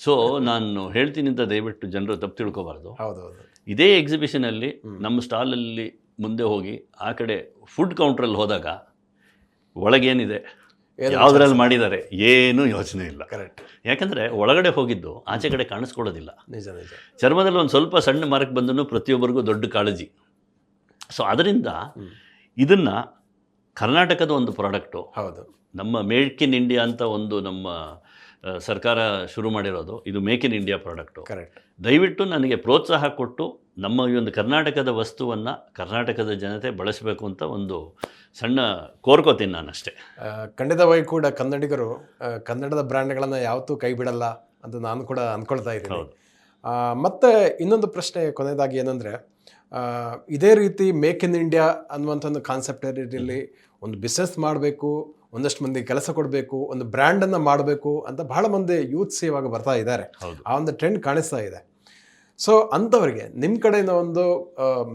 ಸೊ ನಾನು ಹೇಳ್ತೀನಿ ಅಂತ ದಯವಿಟ್ಟು ಜನರು ತಪ್ಪು ತಿಳ್ಕೊಬಾರ್ದು. ಹೌದು ಹೌದು ಇದೇ ಎಕ್ಸಿಬಿಷನಲ್ಲಿ ನಮ್ಮ ಸ್ಟಾಲಲ್ಲಿ ಮುಂದೆ ಹೋಗಿ ಆ ಕಡೆ ಫುಡ್ ಕೌಂಟ್ರಲ್ಲಿ ಹೋದಾಗ ಒಳಗೇನಿದೆ? ಯಾವುದ್ರಲ್ಲಿ ಮಾಡಿದ್ದಾರೆ ಏನೂ ಯೋಚನೆ ಇಲ್ಲ. ಕರೆಕ್ಟ್ ಯಾಕಂದರೆ ಒಳಗಡೆ ಹೋಗಿದ್ದು ಆಚೆ ಕಡೆ ಕಾಣಿಸ್ಕೊಳ್ಳೋದಿಲ್ಲ. ನಿಜ ನಿಜ. ಚರ್ಮದಲ್ಲಿ ಒಂದು ಸ್ವಲ್ಪ ಸಣ್ಣ ಮಾರ್ಕ್ ಬಂದನು ಪ್ರತಿಯೊಬ್ಬರಿಗೂ ದೊಡ್ಡ ಕಾಳಜಿ. ಸೊ ಅದರಿಂದ ಇದನ್ನು ಕರ್ನಾಟಕದ ಒಂದು ಪ್ರಾಡಕ್ಟು ಹೌದು. ನಮ್ಮ ಮೇಕ್ ಇನ್ ಇಂಡಿಯಾ ಅಂತ ಒಂದು ನಮ್ಮ ಸರ್ಕಾರ ಶುರು ಮಾಡಿರೋದು ಇದು make in India product correct ದಯವಿಟ್ಟು ನನಗೆ ಪ್ರೋತ್ಸಾಹ ಕೊಟ್ಟು ನಮ್ಮ ಈ ಒಂದು ಕರ್ನಾಟಕದ ವಸ್ತುವನ್ನು ಕರ್ನಾಟಕದ ಜನತೆ ಬಳಸಬೇಕು ಅಂತ ಒಂದು ಸಣ್ಣ ಕೋರ್ಕೋತೀನಿ ನಾನು ಅಷ್ಟೇ. ಖಂಡಿತವಾಗಿ ಕೂಡ ಕನ್ನಡಿಗರು ಕನ್ನಡದ ಬ್ರ್ಯಾಂಡ್ಗಳನ್ನು ಯಾವತ್ತೂ ಕೈ ಬಿಡಲ್ಲ ಅಂತ ನಾನು ಕೂಡ ಅಂದ್ಕೊಳ್ತಾ ಇದ್ದೀನಿ. ಮತ್ತೆ ಇನ್ನೊಂದು ಪ್ರಶ್ನೆ ಕೊನೆಯದಾಗಿ ಏನಂದರೆ ಇದೇ ರೀತಿ ಮೇಕ್ ಇನ್ ಇಂಡಿಯಾ ಅನ್ನುವಂಥ ಒಂದು ಕಾನ್ಸೆಪ್ಟ್ ರೀತಿಯಲ್ಲಿ ಒಂದು ಬಿಸ್ನೆಸ್ ಮಾಡಬೇಕು ಒಂದಷ್ಟು ಮಂದಿ ಕೆಲಸ ಕೊಡಬೇಕು ಒಂದು ಬ್ರ್ಯಾಂಡನ್ನು ಮಾಡಬೇಕು ಅಂತ ಬಹಳ ಮಂದಿ ಯೂತ್ಸ್ ಇವಾಗ ಬರ್ತಾ ಇದ್ದಾರೆ. ಆ ಒಂದು ಟ್ರೆಂಡ್ ಕಾಣಿಸ್ತಾ ಇದೆ. ಸೊ ಅಂಥವರಿಗೆ ನಿಮ್ಮ ಕಡೆಯಿಂದ ಒಂದು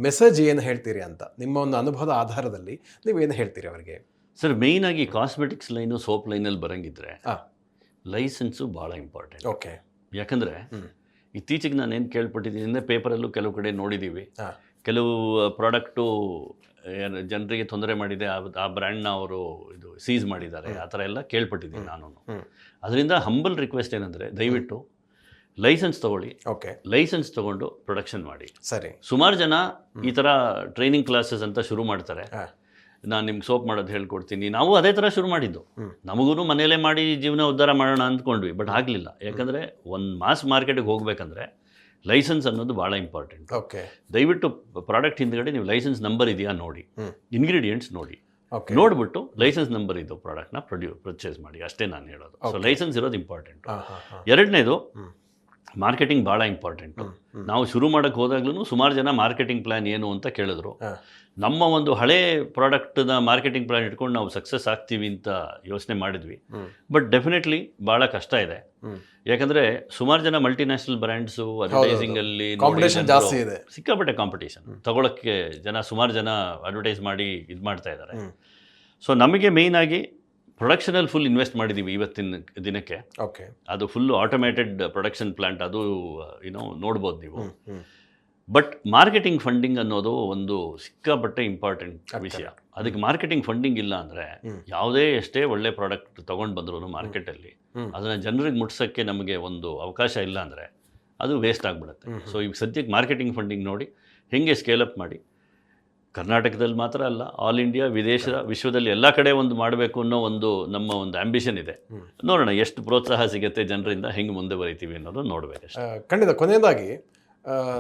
ಮೆಸೇಜ್ ಏನು ಹೇಳ್ತೀರಿ ಅಂತ? ನಿಮ್ಮ ಒಂದು ಅನುಭವದ ಆಧಾರದಲ್ಲಿ ನೀವು ಏನು ಹೇಳ್ತೀರಿ ಅವರಿಗೆ? ಸರ್ ಮೇಯ್ನಾಗಿ ಕಾಸ್ಮೆಟಿಕ್ಸ್ ಲೈನು ಸೋಪ್ ಲೈನಲ್ಲಿ ಬರಂಗಿದ್ರೆ ಲೈಸೆನ್ಸು ಭಾಳ ಇಂಪಾರ್ಟೆಂಟ್ ಓಕೆ ಯಾಕಂದರೆ. ಇತ್ತೀಚೆಗೆ ನಾನು ಏನು ಕೇಳ್ಪಟ್ಟಿದ್ದೀನಿ ಅಂದರೆ ಪೇಪರಲ್ಲೂ ಕೆಲವು ಕಡೆ ನೋಡಿದ್ದೀವಿ ಕೆಲವು ಪ್ರಾಡಕ್ಟು ಏನು ಜನರಿಗೆ ತೊಂದರೆ ಮಾಡಿದೆ ಆ ಆ ಬ್ರ್ಯಾಂಡ್ನ ಅವರು ಇದು ಸೀಸ್ ಮಾಡಿದ್ದಾರೆ. ಆ ಥರ ಎಲ್ಲ ಕೇಳ್ಪಟ್ಟಿದ್ದೀನಿ ನಾನು ಅದರಿಂದ ಹಂಬಲ್ ರಿಕ್ವೆಸ್ಟ್ ಏನಂದರೆ ದಯವಿಟ್ಟು ಲೈಸೆನ್ಸ್ ತಗೊಳ್ಳಿ. ಓಕೆ ಲೈಸೆನ್ಸ್ ತಗೊಂಡು ಪ್ರೊಡಕ್ಷನ್ ಮಾಡಿ. ಸರಿ. ಸುಮಾರು ಜನ ಈ ಥರ ಟ್ರೈನಿಂಗ್ ಕ್ಲಾಸಸ್ ಅಂತ ಶುರು ಮಾಡ್ತಾರೆ. ನಾನು ನಿಮ್ಗೆ ಸೋಪ್ ಮಾಡೋದು ಹೇಳ್ಕೊಡ್ತೀನಿ. ನಾವು ಅದೇ ಥರ ಶುರು ಮಾಡಿದ್ದು. ನಮಗೂ ಮನೇಲೇ ಮಾಡಿ ಜೀವನ ಉದ್ಧಾರ ಮಾಡೋಣ ಅಂದ್ಕೊಂಡ್ವಿ ಬಟ್ ಆಗಲಿಲ್ಲ. ಯಾಕಂದರೆ ಒಂದು ಮಾಸ್ ಮಾರ್ಕೆಟಿಗೆ ಹೋಗಬೇಕಂದ್ರೆ ಲೈಸೆನ್ಸ್ ಅನ್ನೋದು ಭಾಳ ಇಂಪಾರ್ಟೆಂಟ್ ಓಕೆ ದಯವಿಟ್ಟು ಪ್ರಾಡಕ್ಟ್ ಹಿಂದ್ಗಡೆ ನೀವು ಲೈಸೆನ್ಸ್ ನಂಬರ್ ಇದೆಯಾ ನೋಡಿ. ಇಂಗ್ರೀಡಿಯೆಂಟ್ಸ್ ನೋಡಿ. ನೋಡ್ಬಿಟ್ಟು ಲೈಸೆನ್ಸ್ ನಂಬರ್ ಇದು ಪ್ರಾಡಕ್ಟ್ನ ಪ್ರೊಡ್ಯೂ ಪರ್ಚೇಸ್ ಮಾಡಿ. ಅಷ್ಟೇ ನಾನು ಹೇಳೋದು. ಸೊ ಲೈಸೆನ್ಸ್ ಇರೋದು ಇಂಪಾರ್ಟೆಂಟ್ ಎರಡನೇದು. ಮಾರ್ಕೆಟಿಂಗ್ ಭಾಳ ಇಂಪಾರ್ಟೆಂಟು. ನಾವು ಶುರು ಮಾಡೋಕ್ಕೆ ಹೋದಾಗ್ಲೂ ಸುಮಾರು ಜನ ಮಾರ್ಕೆಟಿಂಗ್ ಪ್ಲ್ಯಾನ್ ಏನು ಅಂತ ಕೇಳಿದ್ರು. ನಮ್ಮ ಒಂದು ಹಳೆ ಪ್ರಾಡಕ್ಟ್ನ ಮಾರ್ಕೆಟಿಂಗ್ ಪ್ಲಾನ್ ಇಟ್ಕೊಂಡು ನಾವು ಸಕ್ಸಸ್ ಆಗ್ತೀವಿ ಅಂತ ಯೋಚನೆ ಮಾಡಿದ್ವಿ. ಬಟ್ ಡೆಫಿನೆಟ್ಲಿ ಭಾಳ ಕಷ್ಟ ಇದೆ. ಯಾಕಂದರೆ ಸುಮಾರು ಜನ ಮಲ್ಟಿನ್ಯಾಷನಲ್ ಬ್ರ್ಯಾಂಡ್ಸು ಅಡ್ವರ್ಟೈಸಿಂಗಲ್ಲಿ ಜಾಸ್ತಿ ಇದೆ. ಸಿಕ್ಕಾಪಟ್ಟೆ ಕಾಂಪಿಟೇಷನ್ ತಗೊಳಕ್ಕೆ ಜನ ಸುಮಾರು ಜನ ಅಡ್ವರ್ಟೈಸ್ ಮಾಡಿ ಇದು ಮಾಡ್ತಾ ಇದ್ದಾರೆ. ಸೊ ನಮಗೆ ಮೇಯ್ನಾಗಿ ಪ್ರೊಡಕ್ಷನಲ್ಲಿ ಫುಲ್ ಇನ್ವೆಸ್ಟ್ ಮಾಡಿದ್ದೀವಿ ಇವತ್ತಿನ ದಿನಕ್ಕೆ. ಓಕೆ ಅದು ಫುಲ್ ಆಟೋಮೇಟೆಡ್ ಪ್ರೊಡಕ್ಷನ್ ಪ್ಲಾಂಟ್ ಅದು ಏನೋ ನೋಡ್ಬೋದು ನೀವು. ಬಟ್ ಮಾರ್ಕೆಟಿಂಗ್ ಫಂಡಿಂಗ್ ಅನ್ನೋದು ಒಂದು ಸಿಕ್ಕಾಪಟ್ಟೆ ಇಂಪಾರ್ಟೆಂಟ್ ವಿಷಯ. ಅದಕ್ಕೆ ಮಾರ್ಕೆಟಿಂಗ್ ಫಂಡಿಂಗ್ ಇಲ್ಲ ಅಂದರೆ ಯಾವುದೇ ಎಷ್ಟೇ ಒಳ್ಳೆ ಪ್ರಾಡಕ್ಟ್ ತೊಗೊಂಡು ಬಂದ್ರು ಮಾರ್ಕೆಟಲ್ಲಿ. ಅದನ್ನು ಜನರಿಗೆ ಮುಟ್ಸೋಕ್ಕೆ ನಮಗೆ ಒಂದು ಅವಕಾಶ ಇಲ್ಲ ಅಂದರೆ ಅದು ವೇಸ್ಟ್ ಆಗಿಬಿಡುತ್ತೆ. ಸೊ ಈಗ ಸದ್ಯಕ್ಕೆ ಮಾರ್ಕೆಟಿಂಗ್ ಫಂಡಿಂಗ್ ನೋಡಿ ಹೆಂಗೆ ಸ್ಕೇಲ್ ಅಪ್ ಮಾಡಿ ಕರ್ನಾಟಕದಲ್ಲಿ ಮಾತ್ರ ಅಲ್ಲ ಆಲ್ ಇಂಡಿಯಾ ವಿದೇಶ ವಿಶ್ವದಲ್ಲಿ ಎಲ್ಲ ಕಡೆ ಒಂದು ಮಾಡಬೇಕು ಅನ್ನೋ ಒಂದು ನಮ್ಮ ಒಂದು ಆಂಬಿಷನ್ ಇದೆ. ನೋಡೋಣ ಎಷ್ಟು ಪ್ರೋತ್ಸಾಹ ಸಿಗುತ್ತೆ ಜನರಿಂದ ಹೆಂಗೆ ಮುಂದೆ ಬರೀತೀವಿ ಅನ್ನೋದು ನೋಡಬೇಕಷ್ಟೇ ಆ, ಖಂಡಿತ. ಕೊನೆಯದಾಗಿ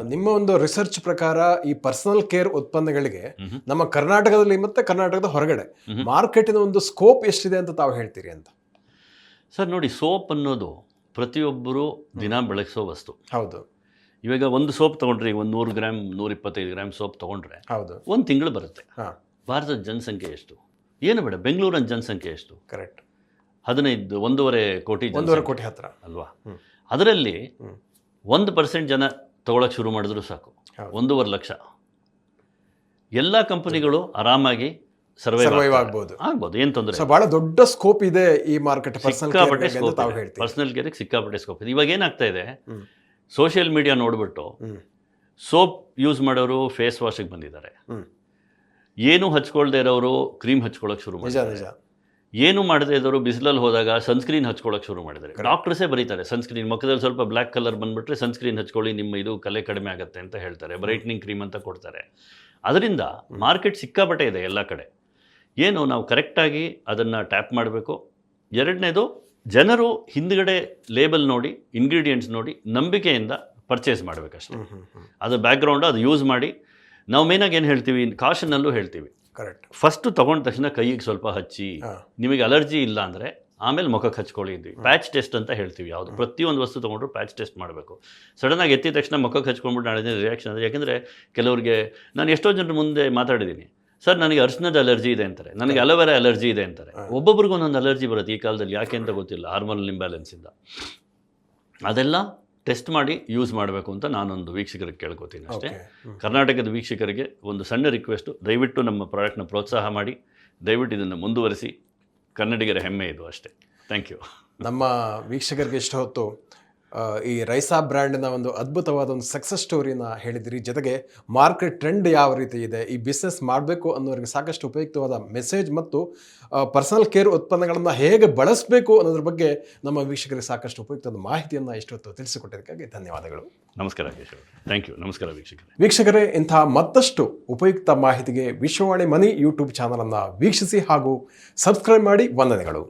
ನಿಮ್ಮ ಒಂದು ರಿಸರ್ಚ್ ಪ್ರಕಾರ ಈ ಪರ್ಸನಲ್ ಕೇರ್ ಉತ್ಪನ್ನಗಳಿಗೆ ನಮ್ಮ ಕರ್ನಾಟಕದಲ್ಲಿ ಮತ್ತೆ ಕರ್ನಾಟಕದ ಹೊರಗಡೆ. ಮಾರ್ಕೆಟಿನ ಒಂದು ಸ್ಕೋಪ್ ಎಷ್ಟಿದೆ ಅಂತ ತಾವು ಹೇಳ್ತೀರಿ ಅಂತ? ಸರ್ ನೋಡಿ ಸೋಪ್ ಅನ್ನೋದು ಪ್ರತಿಯೊಬ್ಬರು ದಿನ ಬೆಳಗಿಸೋ ವಸ್ತು. ಹೌದು. ಇವಾಗ ಒಂದು ಸೋಪ್ ತೊಗೊಂಡ್ರೆ ಒಂದು ನೂರು ಗ್ರಾಮ್ ನೂರಿಪ್ಪತ್ತೈದು ಗ್ರಾಮ್ ಸೋಪ್ ತೊಗೊಂಡ್ರೆ ಹೌದು. ಒಂದು ತಿಂಗಳು ಬರುತ್ತೆ. ಭಾರತದ ಜನಸಂಖ್ಯೆ ಎಷ್ಟು? ಏನು ಬೇಡ ಬೆಂಗಳೂರಿನ ಜನಸಂಖ್ಯೆ ಎಷ್ಟು? ಕರೆಕ್ಟ್ ಹದಿನೈದು ಒಂದೂವರೆ ಕೋಟಿ ಒಂದೂವರೆ ಕೋಟಿ ಹತ್ರ. ಅಲ್ವಾ? ಅದರಲ್ಲಿ. ಒಂದು ಪರ್ಸೆಂಟ್ ಜನ ತಗೊಳಕ್ಕೆ ಶುರು ಮಾಡಿದ್ರು ಸಾಕು. ಒಂದೂವರೆ ಲಕ್ಷ. ಎಲ್ಲ ಕಂಪನಿಗಳು ಆರಾಮಾಗಿ ಸರ್ವೈವ್ ಆಗ್ಬೋದು. ಆಗ್ಬೋದು ಏನು ತೊಂದರೆ ಬಹಳ ದೊಡ್ಡ ಸ್ಕೋಪ್ ಇದೆ ಈ ಮಾರ್ಕೆಟ್ ಪರ್ಸನಲ್ ಸಿಕ್ಕಾಪಟ್ಟೆ ಕೇರ್ ಸ್ಕೋಪ್ ಇದೆ. ಹೇಳ್ತೀರಿ. ಕೇರಿಗೆ ಸಿಕ್ಕಾಪಟ್ಟೆ ಸ್ಕೋಪ್ ಇದೆ. ಇವಾಗ ಏನಾಗ್ತಾ ಇದೆ. ಸೋಷಿಯಲ್ ಮೀಡಿಯಾ ನೋಡಿಬಿಟ್ಟು ಸೋಪ್ ಯೂಸ್ ಮಾಡೋರು ಫೇಸ್ ವಾಶಿಗೆ ಬಂದಿದ್ದಾರೆ. ಏನು ಹಚ್ಕೊಳ್ದೇ ಇರೋರು ಕ್ರೀಮ್ ಹಚ್ಕೊಳ್ಳೋಕೆ ಶುರು ಮಾಡಿದ್ದಾರೆ. ಏನು ಮಾಡದೇ ಇದ್ದವರು ಬಿಸಿಲಲ್ಲಿ ಹೋದಾಗ ಸನ್ಸ್ಕ್ರೀನ್ ಹಚ್ಕೊಳ್ಳೋಕೆ ಶುರು ಮಾಡಿದ್ದಾರೆ. ಡಾಕ್ಟರ್ಸೇ ಬರೀತಾರೆ ಸನ್ಸ್ಕ್ರೀನ್ ಮುಖದಲ್ಲಿ ಸ್ವಲ್ಪ ಬ್ಲ್ಯಾಕ್ ಕಲರ್ ಬಂದುಬಿಟ್ರೆ ಸನ್ಸ್ಕ್ರೀನ್ ಹಚ್ಕೊಳ್ಳಿ ನಿಮ್ಮ ಇದು ಕಲೆ ಕಡಿಮೆ ಆಗುತ್ತೆ ಅಂತ ಹೇಳ್ತಾರೆ. ಬ್ರೈಟ್ನಿಂಗ್ ಕ್ರೀಮ್ ಅಂತ ಕೊಡ್ತಾರೆ. ಅದರಿಂದ ಮಾರ್ಕೆಟ್ ಸಿಕ್ಕಾಪಟ್ಟೆ ಇದೆ ಎಲ್ಲ ಕಡೆ. ಏನು ನಾವು ಕರೆಕ್ಟಾಗಿ ಅದನ್ನು ಟ್ಯಾಪ್ ಮಾಡಬೇಕು. ಎರಡನೇದು ಜನರು ಹಿಂದ್ಗಡೆ ಲೇಬಲ್ ನೋಡಿ ಇಂಗ್ರೀಡಿಯೆಂಟ್ಸ್ ನೋಡಿ ನಂಬಿಕೆಯಿಂದ ಪರ್ಚೇಸ್ ಮಾಡಬೇಕಷ್ಟೇ. ಅದು ಬ್ಯಾಕ್ಗ್ರೌಂಡ್ ಅದು ಯೂಸ್ ಮಾಡಿ ನಾವು ಮೇನಾಗಿ ಏನು ಹೇಳ್ತೀವಿ? ಕಾಶನ್ನಲ್ಲೂ ಹೇಳ್ತೀವಿ. ಕರೆಕ್ಟ್ ಫಸ್ಟು ತೊಗೊಂಡ ತಕ್ಷಣ ಕೈಗೆ ಸ್ವಲ್ಪ ಹಚ್ಚಿ ನಿಮಗೆ ಅಲರ್ಜಿ ಇಲ್ಲ ಅಂದರೆ ಆಮೇಲೆ ಮುಖಕ್ಕೆ ಹಚ್ಕೊಳ್ಳಿ ಇದ್ವಿ ಪ್ಯಾಚ್ ಟೆಸ್ಟ್ ಅಂತ ಹೇಳ್ತೀವಿ ಯಾವುದು. ಪ್ರತಿಯೊಂದು ವಸ್ತು ತೊಗೊಂಡ್ರು ಪ್ಯಾಚ್ ಟೆಸ್ಟ್ ಮಾಡಬೇಕು. ಸಡನ್ನಾಗಿ ಎತ್ತಿದ ತಕ್ಷಣ ಮುಖಕ್ಕೆ ಹಚ್ಕೊಂಡ್ಬಿಟ್ಟು ನಾಳೆ ರಿಯಾಕ್ಷನ್ ಅಂದರೆ ಯಾಕೆಂದರೆ ಕೆಲವರಿಗೆ ನಾನು ಎಷ್ಟೋ ಜನರ ಮುಂದೆ ಮಾತಾಡಿದ್ದೀನಿ ಸರ್ ನನಗೆ ಅರ್ಶನದ ಅಲರ್ಜಿ ಇದೆ ಅಂತಾರೆ. ನನಗೆ ಅಲೋವೆರಾ ಅಲರ್ಜಿ ಇದೆ ಅಂತಾರೆ. ಒಬ್ಬೊಬ್ರಿಗೂ ಒಂದೊಂದು ಅಲರ್ಜಿ ಬರುತ್ತೆ ಈ ಕಾಲದಲ್ಲಿ. ಯಾಕೆ ಅಂತ ಗೊತ್ತಿಲ್ಲ. ಹಾರ್ಮೋನಲ್ ಇಂಬ್ಯಾಲೆನ್ಸಿಂದ ಅದೆಲ್ಲ ಟೆಸ್ಟ್ ಮಾಡಿ ಯೂಸ್ ಮಾಡಬೇಕು ಅಂತ ನಾನೊಂದು ವೀಕ್ಷಕರಿಗೆ ಕೇಳ್ಕೊತೀನಿ ಅಷ್ಟೇ. ಕರ್ನಾಟಕದ ವೀಕ್ಷಕರಿಗೆ ಒಂದು ಸಣ್ಣ ರಿಕ್ವೆಸ್ಟು ದಯವಿಟ್ಟು ನಮ್ಮ ಪ್ರಾಡಕ್ಟ್ನ ಪ್ರೋತ್ಸಾಹ ಮಾಡಿ. ದಯವಿಟ್ಟು ಇದನ್ನು ಮುಂದುವರಿಸಿ. ಕನ್ನಡಿಗರ ಹೆಮ್ಮೆ ಇದು ಅಷ್ಟೇ. ಥ್ಯಾಂಕ್ ಯು ನಮ್ಮ ವೀಕ್ಷಕರಿಗೆ ಇಷ್ಟ ಹೊತ್ತು ಈ ರೈಸಾ ಬ್ರ್ಯಾಂಡ್ನ ಒಂದು ಅದ್ಭುತವಾದ ಒಂದು ಸಕ್ಸಸ್ ಸ್ಟೋರಿನ ಹೇಳಿದಿರಿ. ಜೊತೆಗೆ ಮಾರ್ಕೆಟ್ ಟ್ರೆಂಡ್ ಯಾವ ರೀತಿ ಇದೆ ಈ ಬಿಸ್ನೆಸ್ ಮಾಡಬೇಕು ಅನ್ನೋರಿಗೆ ಸಾಕಷ್ಟು ಉಪಯುಕ್ತವಾದ ಮೆಸೇಜ್ ಮತ್ತು ಪರ್ಸನಲ್ ಕೇರ್ ಉತ್ಪನ್ನಗಳನ್ನು ಹೇಗೆ ಬಳಸಬೇಕು ಅನ್ನೋದ್ರ ಬಗ್ಗೆ ನಮ್ಮ ವೀಕ್ಷಕರಿಗೆ ಸಾಕಷ್ಟು ಉಪಯುಕ್ತವಾದ ಮಾಹಿತಿಯನ್ನು ಇಷ್ಟೊತ್ತು ತಿಳಿಸಿಕೊಟ್ಟಿದ್ದಕ್ಕಾಗಿ ಧನ್ಯವಾದಗಳು. ನಮಸ್ಕಾರ ಥ್ಯಾಂಕ್ ಯು ನಮಸ್ಕಾರ ವೀಕ್ಷಕರೇ. ವೀಕ್ಷಕರೇ ಇಂತಹ ಮತ್ತಷ್ಟು ಉಪಯುಕ್ತ ಮಾಹಿತಿಗೆ ವಿಶ್ವವಾಣಿ ಮನಿ ಯೂಟ್ಯೂಬ್ ಚಾನಲನ್ನು ವೀಕ್ಷಿಸಿ ಹಾಗೂ ಸಬ್ಸ್ಕ್ರೈಬ್ ಮಾಡಿ. ವಂದನೆಗಳು.